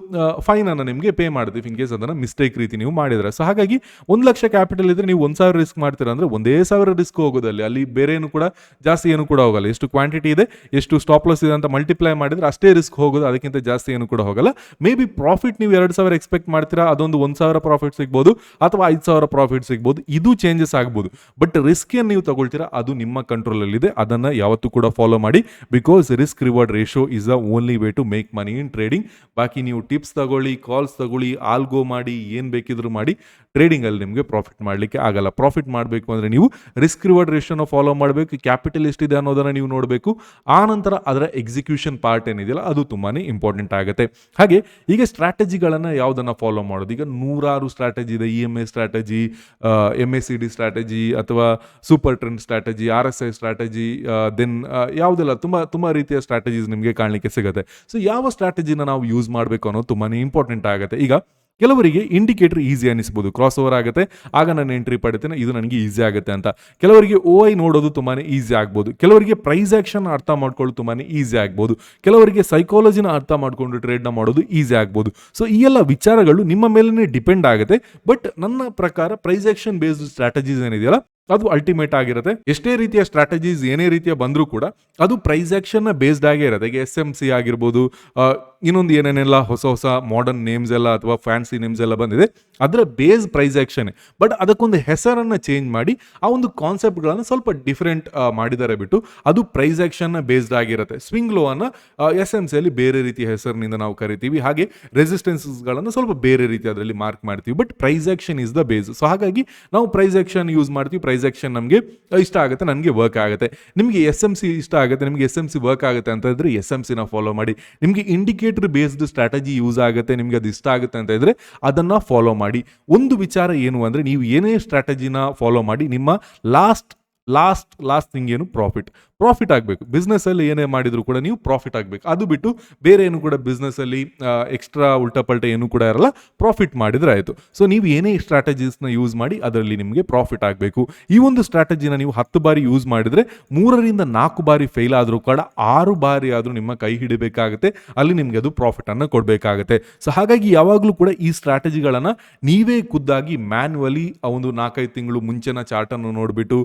ಫೈನ್ ಅನ್ನು ನಿಮಗೆ ಪೇ ಮಾಡ್ತೀವಿ ಇನ್ ಕೇಸ್ ಅದನ್ನು ಮಿಸ್ಟೇಕ್ ರೀತಿ ನೀವು ಮಾಡಿದ್ರೆ. ಸೊ ಹಾಗಾಗಿ ಒಂದು ಲಕ್ಷ ಕ್ಯಾಪಿಟಲ್ ಇದ್ರೆ ನೀವು ಒಂದು ಸಾವಿರ ರಿಸ್ಕ್ ಮಾಡ್ತೀರಾ ಅಂದರೆ ಒಂದೇ ಸಾವಿರ ರಿಸ್ಕ್ ಹೋಗೋದಲ್ಲಿ ಅಲ್ಲಿ ಬೇರೆ ಏನು ಕೂಡ ಜಾಸ್ತಿ ಏನು ಕೂಡ ಹೋಗಲ್ಲ. ಎಷ್ಟು ಕ್ವಾಂಟಿಟಿ ಇದೆ, ಎಷ್ಟು ಸ್ಟಾಪ್ ಲಾಸ್ ಇದೆ ಅಂತ ಮಲ್ಟಿಪ್ಲೈ ಮಾಡಿದ್ರೆ ಅಷ್ಟೇ ರಿಸ್ಕ್ ಹೋಗೋದು, ಅದಕ್ಕಿಂತ ಜಾಸ್ತಿ ಏನು ಕೂಡ ಹೋಗಲ್ಲ. ಮೇ ಬಿ ಪ್ರಾಫಿಟ್ ನೀವು ಎರಡು ಸಾವಿರ ಎಕ್ಸ್ಪೆಕ್ಟ್ ಮಾಡ್ತೀರಾ, ಅದೊಂದು ಒಂದು ಸಾವಿರ ಪ್ರಾಫಿಟ್ ಸಿಗ್ಬೋದು ಅಥವಾ ಐದು ಸಾವಿರ ಪ್ರಾಫಿಟ್ ಸಿಗ್ಬೋದು, ಇದು ಚೇಂಜಸ್ ಆಗ್ಬೋದು. ಬಟ್ ರಿಸ್ಕ್ ಏನು ನೀವು ತಗೊಳ್ತೀರಾ, ಅದು ನಿಮ್ಮ ಕಂಟ್ರೋಲಲ್ಲಿದೆ ಅದನ್ನು ಯಾವತ್ತೂ ಕೂಡ ಫಾಲೋ ಮಾಡಿ. Because risk reward ratio is the only way to make money in trading ಬಾಕಿ ನೀವು ಟಿಪ್ಸ್ ತಗೊಳ್ಳಿ ಕಾಲ್ಸ್ ತಗೊಳ್ಳಿ ಆಲ್ಗೋ ಮಾಡಿ, ಏನು ಬೇಕಿದ್ರು ಮಾಡಿ ಟ್ರೇಡಿಂಗಲ್ಲಿ ನಿಮಗೆ ಪ್ರಾಫಿಟ್ ಮಾಡಲಿಕ್ಕೆ ಆಗಲ್ಲ. ಪ್ರಾಫಿಟ್ ಮಾಡಬೇಕು ಅಂದರೆ ನೀವು ರಿಸ್ಕ್ ರಿವಾರ್ಡ್ ರೇಷೋನ ಫಾಲೋ ಮಾಡಬೇಕು ಕ್ಯಾಪಿಟಲ್ ಎಷ್ಟಿದೆ ಅನ್ನೋದನ್ನು ನೀವು ನೋಡಬೇಕು. ಆ ನಂತರ ಅದರ ಎಕ್ಸಿಕ್ಯೂಷನ್ ಪಾರ್ಟ್ ಏನಿದೆಯಲ್ಲ, ಅದು ತುಂಬಾ ಇಂಪಾರ್ಟೆಂಟ್ ಆಗುತ್ತೆ. ಹಾಗೆ ಈಗ ಸ್ಟ್ರಾಟಜಿಗಳನ್ನು ಯಾವುದನ್ನು ಫಾಲೋ ಮಾಡೋದು? ಈಗ ನೂರಾರು ಸ್ಟ್ರಾಟಜಿ ಇದೆ E M A strategy M S C D strategy ಅಥವಾ super trend strategy R S I strategy then ಯಾವುದೆಲ್ಲ ತುಂಬ ತುಂಬ ರೀತಿಯ ಸ್ಟ್ರಾಟಜೀಸ್ ನಿಮಗೆ ಕಾಣಲಿಕ್ಕೆ ಸಿಗುತ್ತೆ. ಸೊ ಯಾವ ಸ್ಟ್ರಾಟಜಿನ ನಾವು ಯೂಸ್ ಮಾಡಬೇಕು ಅನ್ನೋದು ತುಂಬಾ ಇಂಪಾರ್ಟೆಂಟ್ ಆಗುತ್ತೆ. ಈಗ ಕೆಲವರಿಗೆ ಇಂಡಿಕೇಟರ್ ಈಸಿ ಅನಿಸ್ಬೋದು ಕ್ರಾಸ್ ಓವರ್ ಆಗುತ್ತೆ, ಆಗ ನಾನು ಎಂಟ್ರಿ ಪಡಿತೇನೆ, ಇದು ನನಗೆ ಈಸಿ ಆಗುತ್ತೆ ಅಂತ. ಕೆಲವರಿಗೆ ಓ ಐ ನೋಡೋದು ತುಂಬಾ ಈಸಿ ಆಗ್ಬೋದು. ಕೆಲವರಿಗೆ ಪ್ರೈಸ್ ಆಕ್ಷನ್ ಅರ್ಥ ಮಾಡ್ಕೊಳ್ಳೋದು ತುಂಬಾ ಈಸಿ ಆಗ್ಬೋದು. ಕೆಲವರಿಗೆ ಸೈಕಾಲಜಿನ ಅರ್ಥ ಮಾಡಿಕೊಂಡು ಟ್ರೇಡ್ನ ಮಾಡೋದು ಈಸಿ ಆಗ್ಬೋದು. ಸೊ ಈ ಎಲ್ಲ ವಿಚಾರಗಳು ನಿಮ್ಮ ಮೇಲೇ ಡಿಪೆಂಡ್ ಆಗುತ್ತೆ. ಬಟ್ ನನ್ನ ಪ್ರಕಾರ ಪ್ರೈಸ್ ಆಕ್ಷನ್ ಬೇಸ್ಡ್ ಸ್ಟ್ರಾಟಜೀಸ್ ಏನಿದೆಯಲ್ಲ ಅದು ಅಲ್ಟಿಮೇಟ್ ಆಗಿರುತ್ತೆ. ಎಷ್ಟೇ ರೀತಿಯ ಸ್ಟ್ರಾಟಜೀಸ್ ಏನೇ ರೀತಿಯ ಬಂದರೂ ಕೂಡ ಅದು ಪ್ರೈಸ್ ಆಕ್ಷನ್ ಬೇಸ್ಡ್ ಆಗೇ ಇರುತ್ತೆ. ಎಸ್ ಎಂ ಸಿ ಆಗಿರ್ಬೋದು ಇನ್ನೊಂದು ಏನೇನೆಲ್ಲ ಹೊಸ ಹೊಸ ಮಾಡರ್ನ್ ನೇಮ್ಸ್ ಎಲ್ಲ ಅಥವಾ ಫ್ಯಾನ್ಸಿ ನೇಮ್ಸ್ ಎಲ್ಲ ಬಂದಿದೆ, ಅದರ ಬೇಸ್ ಪ್ರೈಸ್ ಆಕ್ಷನ್ ಬಟ್ ಅದಕ್ಕೊಂದು ಹೆಸರನ್ನು ಚೇಂಜ್ ಮಾಡಿ, ಆ ಒಂದು ಕಾನ್ಸೆಪ್ಟ್ಗಳನ್ನು ಸ್ವಲ್ಪ ಡಿಫ್ರೆಂಟ್ ಮಾಡಿದ್ದಾರೆ ಬಿಟ್ಟು ಅದು ಪ್ರೈಸ್ ಆಕ್ಷನ್ ಬೇಸ್ಡ್ ಆಗಿರುತ್ತೆ. ಸ್ವಿಂಗ್ ಲೋ ಅನ್ನ ಎಸ್ ಎಂ ಸಿಯಲ್ಲಿ ಬೇರೆ ರೀತಿಯ ಹೆಸರಿನಿಂದ ನಾವು ಕರಿತೀವಿ. ಹಾಗೆ ರೆಸಿಸ್ಟೆನ್ಸಸ್ಗಳನ್ನು ಸ್ವಲ್ಪ ಬೇರೆ ರೀತಿ ಅದರಲ್ಲಿ ಮಾರ್ಕ್ ಮಾಡ್ತೀವಿ. But price action is the base so ಹಾಗಾಗಿ ನಾವು ಪ್ರೈಸ್ ಆಕ್ಷನ್ ಯೂಸ್ ಮಾಡ್ತೀವಿ ಪ್ರೈಸ್ ಆಕ್ಷನ್ ನಮಗೆ ಇಷ್ಟ ಆಗುತ್ತೆ, ನನಗೆ ವರ್ಕ್ ಆಗುತ್ತೆ. ನಿಮಗೆ ಎಸ್ ಎಂ ಸಿ ಇಷ್ಟ ಆಗುತ್ತೆ, ನಿಮಗೆ ಎಸ್ ಎಂ ಸಿ ವರ್ಕ್ ಆಗುತ್ತೆ ಅಂತ ಇದ್ರೆ ಎಸ್ ಎಂ ಸಿನ ಫಾಲೋ ಮಾಡಿ. ನಿಮಗೆ ಇಂಡಿಕೇಟರ್ ಬೇಸ್ಡ್ ಸ್ಟ್ರಾಟಜಿ ಯೂಸ್ ಆಗುತ್ತೆ, ನಿಮಗೆ ಅದು ಇಷ್ಟ ಆಗುತ್ತೆ ಅಂತ ಇದ್ರೆ ಅದನ್ನು ಫಾಲೋ ಮಾಡಿ. ಒಂದು ವಿಚಾರ ಏನು ಅಂದರೆ ನೀವು ಏನೇ ಸ್ಟ್ರಾಟಜಿನ ಫಾಲೋ ಮಾಡಿ, ನಿಮ್ಮ ಲಾಸ್ಟ್ ಲಾಸ್ಟ್ ಲಾಸ್ಟ್ ಥಿಂಗ್ ಏನು ಪ್ರಾಫಿಟ್ ಪ್ರಾಫಿಟ್ ಆಗಬೇಕು. ಬಿಸ್ನೆಸ್ಸಲ್ಲಿ ಏನೇ ಮಾಡಿದರೂ ಕೂಡ ನೀವು ಪ್ರಾಫಿಟ್ ಆಗಬೇಕು. ಅದು ಬಿಟ್ಟು ಬೇರೆ ಏನು ಕೂಡ ಬಿಸ್ನೆಸ್ಸಲ್ಲಿ ಎಕ್ಸ್ಟ್ರಾ ಉಲ್ಟಾ ಪಲ್ಟ ಏನು ಕೂಡ ಇರಲ್ಲ ಪ್ರಾಫಿಟ್ ಮಾಡಿದರೆ ಆಯಿತು. ಸೊ ನೀವು ಏನೇ ಸ್ಟ್ರಾಟಜೀಸ್ನ ಯೂಸ್ ಮಾಡಿ ಅದರಲ್ಲಿ ನಿಮಗೆ ಪ್ರಾಫಿಟ್ ಆಗಬೇಕು. ಈ ಒಂದು ಸ್ಟ್ರಾಟಜಿನ ನೀವು ಹತ್ತು ಬಾರಿ ಯೂಸ್ ಮಾಡಿದರೆ ಮೂರರಿಂದ ನಾಲ್ಕು ಬಾರಿ ಫೇಲ್ ಆದರೂ ಕೂಡ ಆರು ಬಾರಿ ಆದರೂ ನಿಮ್ಮ ಕೈ ಹಿಡಿಬೇಕಾಗುತ್ತೆ. ಅಲ್ಲಿ ನಿಮಗೆ ಅದು ಪ್ರಾಫಿಟನ್ನು ಕೊಡಬೇಕಾಗುತ್ತೆ. ಸೊ ಹಾಗಾಗಿ ಯಾವಾಗಲೂ ಕೂಡ ಈ ಸ್ಟ್ರಾಟಜಿಗಳನ್ನು ನೀವೇ ಖುದ್ದಾಗಿ ಮ್ಯಾನ್ಯುವಲಿ ಒಂದು ನಾಲ್ಕೈದು ತಿಂಗಳು ಮುಂಚೆನ ಚಾರ್ಟನ್ನು ನೋಡಿಬಿಟ್ಟು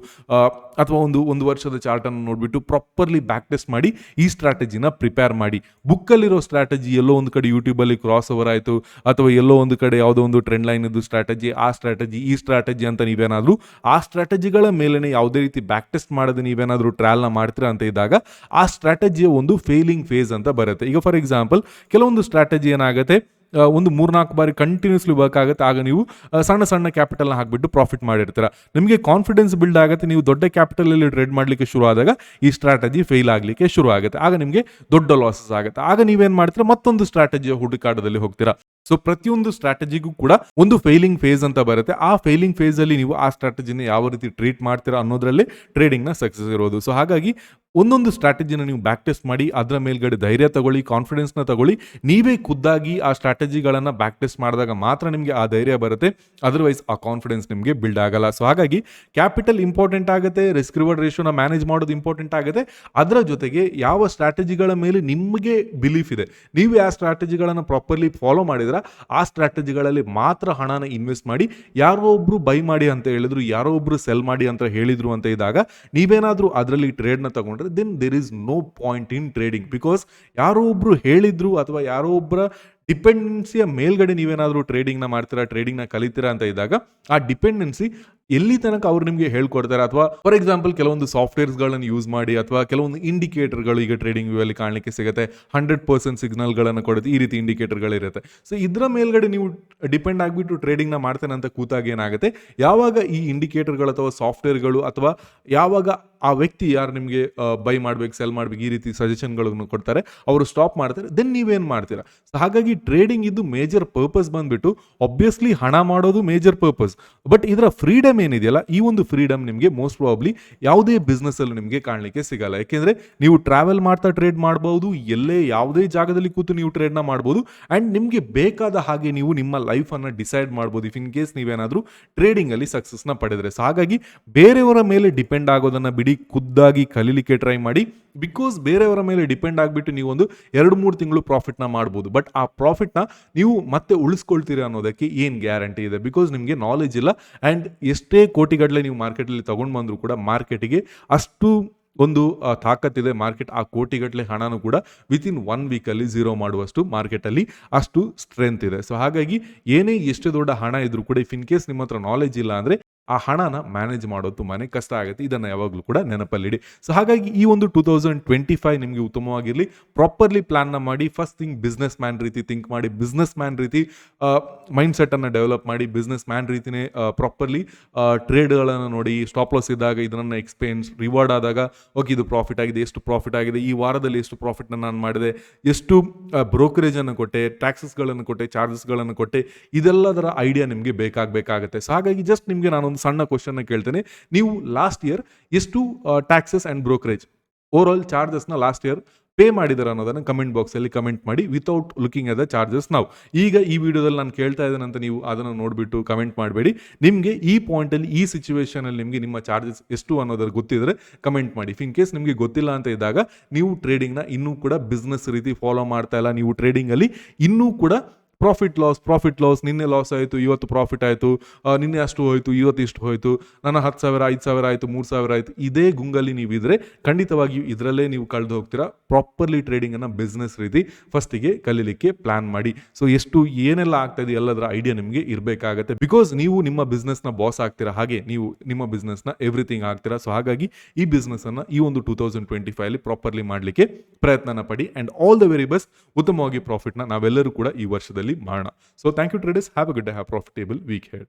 ಅಥವಾ ಒಂದು ಒಂದು ವರ್ಷದ ಚಾರ್ಟನ್ನು ನೋಡಿಬಿಟ್ಟು ಪ್ರಾಪರ್ಲಿ ಬ್ಯಾಕ್ ಟೆಸ್ಟ್ ಮಾಡಿ ಈ ಸ್ಟ್ರಾಟಜಿನ ಪ್ರಿಪೇರ್ ಮಾಡಿ. ಬುಕ್ಕಲ್ಲಿರೋ ಸ್ಟ್ರಾಟಜಿ ಎಲ್ಲೋ ಒಂದು ಕಡೆ ಯೂಟ್ಯೂಬಲ್ಲಿ ಕ್ರಾಸ್ ಓವರ್ ಆಯಿತು, ಅಥವಾ ಎಲ್ಲೋ ಒಂದು ಕಡೆ ಯಾವುದೋ ಒಂದು ಟ್ರೆಂಡ್ ಲೈನ್ ಇದ್ದು ಸ್ಟ್ರಾಟಜಿ ಆ ಸ್ಟ್ರಾಟಜಿ ಈ ಸ್ಟ್ರಾಟಜಿ ಅಂತ ನೀವೇನಾದರೂ, ಆ ಸ್ಟ್ರಾಟಜಿಗಳ ಮೇಲೇ ಯಾವುದೇ ರೀತಿ ಬ್ಯಾಕ್ ಟೆಸ್ಟ್ ಮಾಡೋದು ನೀವೇನಾದರೂ ಟ್ರಯಲ್ನ ಮಾಡ್ತೀರಾ ಅಂತ ಇದ್ದಾಗ, ಆ ಸ್ಟ್ರಾಟಜಿಯ ಒಂದು ಫೇಲಿಂಗ್ ಫೇಸ್ ಅಂತ ಬರುತ್ತೆ. ಈಗ ಫಾರ್ ಎಕ್ಸಾಂಪಲ್ ಕೆಲವೊಂದು ಸ್ಟ್ರಾಟಜಿ ಏನಾಗುತ್ತೆ? ಒಂದು ಮೂರ್ನಾಲ್ಕು ಬಾರಿ ಕಂಟಿನ್ಯೂಸ್ಲಿ ವರ್ಕ್ ಆಗುತ್ತೆ. ಆಗ ನೀವು ಸಣ್ಣ ಸಣ್ಣ ಕ್ಯಾಪಿಟಲ್ನ ಹಾಕಿಬಿಟ್ಟು ಪ್ರಾಫಿಟ್ ಮಾಡಿರ್ತೀರ. ನಿಮಗೆ ಕಾನ್ಫಿಡೆನ್ಸ್ ಬಿಲ್ಡ್ ಆಗುತ್ತೆ. ನೀವು ದೊಡ್ಡ ಕ್ಯಾಪಿಟಲಲ್ಲಿ ಟ್ರೇಡ್ ಮಾಡಲಿಕ್ಕೆ ಶುರು ಆದಾಗ ಈ ಸ್ಟ್ರಾಟಜಿ ಫೇಲ್ ಆಗಲಿಕ್ಕೆ ಶುರು ಆಗುತ್ತೆ. ಆಗ ನಿಮಗೆ ದೊಡ್ಡ ಲಾಸಸ್ ಆಗುತ್ತೆ. ಆಗ ನೀವೇನು ಮಾಡ್ತೀರಾ? ಮತ್ತೊಂದು ಸ್ಟ್ರಾಟಜಿಯ ಹುಡುಕಾಟದಲ್ಲಿ ಹೋಗ್ತೀರಾ. ಸೊ ಪ್ರತಿಯೊಂದು ಸ್ಟ್ರಾಟಜಿಗೂ ಕೂಡ ಒಂದು ಫೇಲಿಂಗ್ ಫೇಸ್ ಅಂತ ಬರುತ್ತೆ. ಆ ಫೇಲಿಂಗ್ ಫೇಸ್ ಅಲ್ಲಿ ನೀವು ಆ ಸ್ಟ್ರಾಟಜಿನ ಯಾವ ರೀತಿ ಟ್ರೀಟ್ ಮಾಡ್ತೀರಾ ಅನ್ನೋದ್ರಲ್ಲಿ ಟ್ರೇಡಿಂಗ್ನ ಸಕ್ಸಸ್ ಇರೋದು. ಸೊ ಹಾಗಾಗಿ ಒಂದೊಂದು ಸ್ಟ್ರಾಟಜಿನ ನೀವು ಬ್ಯಾಕ್ ಟೆಸ್ಟ್ ಮಾಡಿ, ಅದರ ಮೇಲ್ಗಡೆ ಧೈರ್ಯ ತಗೊಳ್ಳಿ ಕಾನ್ಫಿಡೆನ್ಸ್ನ ತಗೊಳ್ಳಿ, ನೀವೇ ಖುದ್ದಾಗಿ ಆ ಸ್ಟ್ರಾಟಜಿಗಳನ್ನು ಬ್ಯಾಕ್ ಟೆಸ್ಟ್ ಮಾಡಿದಾಗ ಮಾತ್ರ ನಿಮಗೆ ಆ ಧೈರ್ಯ ಬರುತ್ತೆ. ಅದರ್ವೈಸ್ ಆ ಕಾನ್ಫಿಡೆನ್ಸ್ ನಿಮಗೆ ಬಿಲ್ಡ್ ಆಗಲ್ಲ. ಸೊ ಹಾಗಾಗಿ ಕ್ಯಾಪಿಟಲ್ ಇಂಪಾರ್ಟೆಂಟ್ ಆಗುತ್ತೆ ರಿಸ್ಕ್ ರಿವರ್ಡ್ ರೇಷೋನ ಮ್ಯಾನೇಜ್ ಮಾಡೋದು ಇಂಪಾರ್ಟೆಂಟ್ ಆಗುತ್ತೆ. ಅದರ ಜೊತೆಗೆ ಯಾವ ಸ್ಟ್ರಾಟಜಿಗಳ ಮೇಲೆ ನಿಮಗೆ ಬಿಲೀಫ್ ಇದೆ, ನೀವು ಯಾವ ಸ್ಟ್ರಾಟಜಿಗಳನ್ನು ಪ್ರಾಪರ್ಲಿ ಫಾಲೋ ಮಾಡಿದ್ರೆ ಆ ಸ್ಟ್ರಾಟಜಿಗಳಲ್ಲಿ ಮಾತ್ರ ಹಣನ ಇನ್ವೆಸ್ಟ್ ಮಾಡಿ, ಯಾರೋ ಒಬ್ರು ಬೈ ಮಾಡಿ ಅಂತ ಹೇಳಿದ್ರು, ಯಾರೋ ಒಬ್ರು ಸೆಲ್ ಮಾಡಿ ಅಂತ ಹೇಳಿದ್ರು ಅಂತ ಇದ್ದಾಗ, ನೀವೇನಾದರೂ ಅದರಲ್ಲಿ ಟ್ರೇಡ್ನ ತಗೊಂಡ್ರೆ then there is no point in trading because ಯಾರೋ ಒಬ್ರು ಹೇಳಿದ್ರು ಅಥವಾ ಯಾರೋ ಒಬ್ಬರ ಡಿಪೆಂಡೆನ್ಸಿಯ ಮೇಲ್ಗಡೆ ನೀವೇನಾದರೂ ಟ್ರೇಡಿಂಗ್ನ ಮಾಡ್ತೀರಾ, ಟ್ರೇಡಿಂಗ್ನ ಕಲಿತೀರಾ ಅಂತ ಇದ್ದಾಗ, ಆ ಡಿಪೆಂಡೆನ್ಸಿ ಎಲ್ಲಿ ತನಕ ಅವ್ರು ನಿಮಗೆ ಹೇಳ್ಕೊಡ್ತಾರೆ? ಅಥವಾ, ಫಾರ್ ಎಕ್ಸಾಂಪಲ್ ಕೆಲವೊಂದು ಸಾಫ್ಟ್ವೇರ್ಸ್ಗಳನ್ನು ಯೂಸ್ ಮಾಡಿ, ಅಥವಾ ಕೆಲವೊಂದು ಇಂಡಿಕೇಟರ್ಗಳು ಈಗ ಟ್ರೇಡಿಂಗ್ ವ್ಯೂ ಅಲ್ಲಿ ಕಾಣಲಿಕ್ಕೆ ಸಿಗುತ್ತೆ. ಹಂಡ್ರೆಡ್ ಪರ್ಸೆಂಟ್ ಸಿಗ್ನಲ್ಗಳನ್ನು ಕೊಡುತ್ತೆ, ಈ ರೀತಿ ಇಂಡಿಕೇಟರ್ಗಳಿರುತ್ತೆ ಸೊ, ಇದರ ಮೇಲ್ಗಡೆ ನೀವು ಡಿಪೆಂಡ್ ಆಗಿಬಿಟ್ಟು ಟ್ರೇಡಿಂಗ್ನ ಮಾಡ್ತೇನೆ ಅಂತ ಕೂತಾಗ ಏನಾಗುತ್ತೆ? ಯಾವಾಗ ಈ ಇಂಡಿಕೇಟರ್ಗಳು ಅಥವಾ ಸಾಫ್ಟ್ವೇರ್ಗಳು ಅಥವಾ ಯಾವಾಗ ಆ ವ್ಯಕ್ತಿ ಯಾರು ನಿಮಗೆ ಬೈ ಮಾಡ್ಬೇಕು ಸೆಲ್ ಮಾಡ್ಬೇಕು, ಈ ರೀತಿ ಸಜೆಷನ್ಗಳನ್ನು ಕೊಡ್ತಾರೆ, ಅವರು ಸ್ಟಾಪ್ ಮಾಡ್ತಾರೆ ದೆನ್ ನೀವೇನು ಮಾಡ್ತೀರಾ? ಹಾಗಾಗಿ ಟ್ರೇಡಿಂಗ್ ಇದು ಮೇಜರ್ ಪರ್ಪಸ್ ಬಂದ್ಬಿಟ್ಟು ಆಬ್ವಿಯಸ್ಲಿ ಹಣ ಮಾಡೋದು ಮೇಜರ್ ಪರ್ಪಸ್ ಬಟ್ ಇದರ ಫ್ರೀಡಮ್ ಏನಿದೆಯಲ್ಲ, ಈ ಒಂದು ಫ್ರೀಡಮ್ ನಿಮಗೆ ಮೋಸ್ಟ್ ಪ್ರಾಬ್ಲಿ ಯಾವುದೇ ಬಿಸ್ನೆಸ್ ಅಲ್ಲಿ ನಿಮಗೆ ಕಾಣಲಿಕ್ಕೆ ಸಿಗಲ್ಲ. ಯಾಕೆಂದ್ರೆ ನೀವು ಟ್ರಾವೆಲ್ ಮಾಡ್ತಾ ಟ್ರೇಡ್ ಮಾಡಬಹುದು ಎಲ್ಲೇ ಯಾವುದೇ ಜಾಗದಲ್ಲಿ ಕೂತು ನೀವು ಟ್ರೇಡ್ನ ಮಾಡ್ಬೋದು ಆ್ಯಂಡ್ ನಿಮಗೆ ಬೇಕಾದ ಹಾಗೆ ನೀವು ನಿಮ್ಮ ಲೈಫನ್ನು ಡಿಸೈಡ್ ಮಾಡ್ಬೋದು ಇಫ್ ಇನ್ ಕೇಸ್ ನೀವೇನಾದರೂ ಟ್ರೇಡಿಂಗಲ್ಲಿ ಸಕ್ಸಸ್ನ ಪಡೆದರೆ. ಸೊ ಹಾಗಾಗಿ ಬೇರೆಯವರ ಮೇಲೆ ಡಿಪೆಂಡ್ ಆಗೋದನ್ನು ಬಿಡಿ ಖುದ್ದಾಗಿ ಕಲೀಲಿಕ್ಕೆ ಟ್ರೈ ಮಾಡಿ ಬಿಕಾಸ್ ಬೇರೆಯವರ ಮೇಲೆ ಡಿಪೆಂಡ್ ಆಗಿಬಿಟ್ಟು ನೀವು ಒಂದು ಎರಡು, ಮೂರು ತಿಂಗಳು ಪ್ರಾಫಿಟ್ನ ಮಾಡ್ಬೋದು. ಬಟ್ ಆ ಪ್ರಾಫಿಟ್ನ ನೀವು ಮತ್ತೆ ಉಳಿಸ್ಕೊಳ್ತೀರಿ ಅನ್ನೋದಕ್ಕೆ ಏನು ಗ್ಯಾರಂಟಿ ಇದೆ? ಬಿಕಾಸ್ ನಿಮಗೆ ನಾಲೆಜ್ ಇಲ್ಲ ಆ್ಯಂಡ್ ಎಷ್ಟೇ ಕೋಟಿಗಟ್ಟಲೆ ನೀವು ಮಾರ್ಕೆಟಲ್ಲಿ ತೊಗೊಂಡು ಬಂದರೂ ಕೂಡ ಮಾರ್ಕೆಟಿಗೆ ಅಷ್ಟು ಒಂದು ತಾಕತ್ತಿದೆ ಮಾರ್ಕೆಟ್ ಆ ಕೋಟಿಗಟ್ಟಲೆ ಹಣನೂ ಕೂಡ ವಿತಿನ್ ಒನ್ ವೀಕಲ್ಲಿ ಝೀರೋ ಮಾಡುವಷ್ಟು ಮಾರ್ಕೆಟಲ್ಲಿ ಅಷ್ಟು ಸ್ಟ್ರೆಂತ್ ಇದೆ. ಸೊ ಹಾಗಾಗಿ ಏನೇ ಎಷ್ಟು ದೊಡ್ಡ ಹಣ ಇದ್ರೂ ಕೂಡ ಇಫ್ ಇನ್ ಕೇಸ್ ನಿಮ್ಮ ಹತ್ರ ನಾಲೆಜ್ ಇಲ್ಲ ಅಂದರೆ ಆ ಹಣನ ಮ್ಯಾನೇಜ್ ಮಾಡೋದು ತುಂಬಾ ಕಷ್ಟ ಆಗುತ್ತೆ. ಇದನ್ನು ಯಾವಾಗಲೂ ಕೂಡ ನೆನಪಲ್ಲಿಡಿ. ಸೊ ಹಾಗಾಗಿ ಈ ಒಂದು ಟೂ ತೌಸಂಡ್ ಟ್ವೆಂಟಿ ಫೈವ್ ನಿಮಗೆ ಉತ್ತಮವಾಗಿರಲಿ. ಪ್ರಾಪರ್ಲಿ ಪ್ಲಾನ್ನ ಮಾಡಿ ಫಸ್ಟ್ ಥಿಂಗ್ ಬಿಸ್ನೆಸ್ ಮ್ಯಾನ್ ರೀತಿ ಥಿಂಕ್ ಮಾಡಿ ಬಿಸ್ನೆಸ್ ಮ್ಯಾನ್ ರೀತಿ ಮೈಂಡ್ ಸೆಟ್ಟನ್ನು ಡೆವಲಪ್ ಮಾಡಿ ಬಿಸ್ನೆಸ್ ಮ್ಯಾನ್ ರೀತಿನೇ ಪ್ರಾಪರ್ಲಿ ಟ್ರೇಡ್ಗಳನ್ನು ನೋಡಿ ಸ್ಟಾಪ್ ಲಾಸ್ ಇದ್ದಾಗ ಇದನ್ನು ಎಕ್ಸ್ಪೇನ್ಸ್ ರಿವಾರ್ಡ್ ಆದಾಗ ಓಕೆ ಇದು ಪ್ರಾಫಿಟ್ ಆಗಿದೆ, ಎಷ್ಟು ಪ್ರಾಫಿಟ್ ಆಗಿದೆ, ಈ ವಾರದಲ್ಲಿ ಎಷ್ಟು ಪ್ರಾಫಿಟ್ನ ನಾನು ಮಾಡಿದೆ, ಎಷ್ಟು ಬ್ರೋಕರೇಜನ್ನು ಕೊಟ್ಟೆ ಟ್ಯಾಕ್ಸಸ್ಗಳನ್ನು ಕೊಟ್ಟೆ ಚಾರ್ಜಸ್ಗಳನ್ನು ಕೊಟ್ಟೆ, ಇದೆಲ್ಲದರ ಐಡಿಯಾ ನಿಮಗೆ ಬೇಕಾಗಬೇಕಾಗತ್ತೆ. ಸೊ ಹಾಗಾಗಿ ಜಸ್ಟ್ ನಿಮಗೆ ನಾನೊಂದು ಸಣ್ಣ ಕ್ವಶನ್ನ ಕೇಳ್ತೇನೆ. ನೀವು ಲಾಸ್ಟ್ ಇಯರ್ ಎಷ್ಟು taxes and brokerage over all ಚಾರ್ಜಸ್ನ last year pay ಮಾಡಿದಾರೆ ಅನ್ನೋದನ್ನು ಕಮೆಂಟ್ ಬಾಕ್ಸಲ್ಲಿ ಕಮೆಂಟ್ ಮಾಡಿ ವಿತೌಟ್ ಲುಕಿಂಗ್ ಅದ ಚಾರ್ಜಸ್ ನಾವು ಈಗ ಈ ವಿಡಿಯೋದಲ್ಲಿ ನಾನು ಕೇಳ್ತಾ ಇದ್ದೇನೆ ಅಂತ ನೀವು ಅದನ್ನು ನೋಡಿಬಿಟ್ಟು ಕಮೆಂಟ್ ಮಾಡಬೇಡಿ. ನಿಮಗೆ ಈ ಪಾಯಿಂಟಲ್ಲಿ ಈ ಸಿಚುವೇಶನಲ್ಲಿ ನಿಮಗೆ ನಿಮ್ಮ ಚಾರ್ಜಸ್ ಎಷ್ಟು ಅನ್ನೋದ್ರ ಗೊತ್ತಿದ್ರೆ ಕಮೆಂಟ್ ಮಾಡಿ. ಇನ್ ಕೇಸ್ ನಿಮಗೆ ಗೊತ್ತಿಲ್ಲ ಅಂತ ಇದ್ದಾಗ ನೀವು ಟ್ರೇಡಿಂಗ್ನ ಇನ್ನೂ ಕೂಡ ಬಿಸ್ನೆಸ್ ರೀತಿ ಫಾಲೋ ಮಾಡ್ತಾ ಇಲ್ಲ. ನೀವು ಟ್ರೇಡಿಂಗಲ್ಲಿ ಇನ್ನೂ ಕೂಡ ಪ್ರಾಫಿಟ್ ಲಾಸ್ ಪ್ರಾಫಿಟ್ ಲಾಸ್ ನಿನ್ನೆ ಲಾಸ್ ಆಯಿತು, ಇವತ್ತು ಪ್ರಾಫಿಟ್ ಆಯಿತು ನಿನ್ನೆ ಅಷ್ಟು ಹೋಯಿತು, ಇವತ್ತು ಇಷ್ಟು ಹೋಯಿತು, ನನ್ನ ಹತ್ತು ಸಾವಿರ, ಐದು ಸಾವಿರ ಆಯಿತು, ಮೂರು ಸಾವಿರ ಆಯಿತು, ಇದೇ ಗುಂಗಲ್ಲಿ ನೀವಿದ್ರೆ ಖಂಡಿತವಾಗಿಯೂ ಇದರಲ್ಲೇ ನೀವು ಕಳೆದು ಹೋಗ್ತೀರಾ. ಪ್ರಾಪರ್ಲಿ ಟ್ರೇಡಿಂಗನ್ನು ಬಿಸ್ನೆಸ್ ರೀತಿ ಫಸ್ಟಿಗೆ ಕಲೀಲಿಕ್ಕೆ ಪ್ಲಾನ್ ಮಾಡಿ. ಸೊ ಎಷ್ಟು ಏನೆಲ್ಲ ಆಗ್ತಾ ಇದೆ ಎಲ್ಲದರ ಐಡಿಯಾ ನಿಮಗೆ ಇರಬೇಕಾಗತ್ತೆ. ಬಿಕಾಸ್ ನೀವು ನಿಮ್ಮ ಬಿಸ್ನೆಸ್ನ ಬಾಸ್ ಆಗ್ತೀರಾ, ಹಾಗೆ ನೀವು ನಿಮ್ಮ ಬಿಸ್ನೆಸ್ನ ಎವ್ರಿಥಿಂಗ್ ಆಗ್ತೀರಾ. ಸೊ ಹಾಗಾಗಿ ಈ ಬಿಸ್ನೆಸ್ಸನ್ನು ಈ ಒಂದು ಟೂ ತೌಸಂಡ್ ಟ್ವೆಂಟಿ ಫೈವಲ್ಲಿ ಪ್ರಾಪರ್ಲಿ ಮಾಡಲಿಕ್ಕೆ ಪ್ರಯತ್ನನ ಪಡಿ. And all the very best ಉತ್ತಮವಾಗಿ ಪ್ರಾಫಿಟ್ನ ನಾವೆಲ್ಲರೂ ಕೂಡ ಈ ವರ್ಷದಲ್ಲಿ ಮಾಡೋಣ so thank you traders have a good have profitable week ahead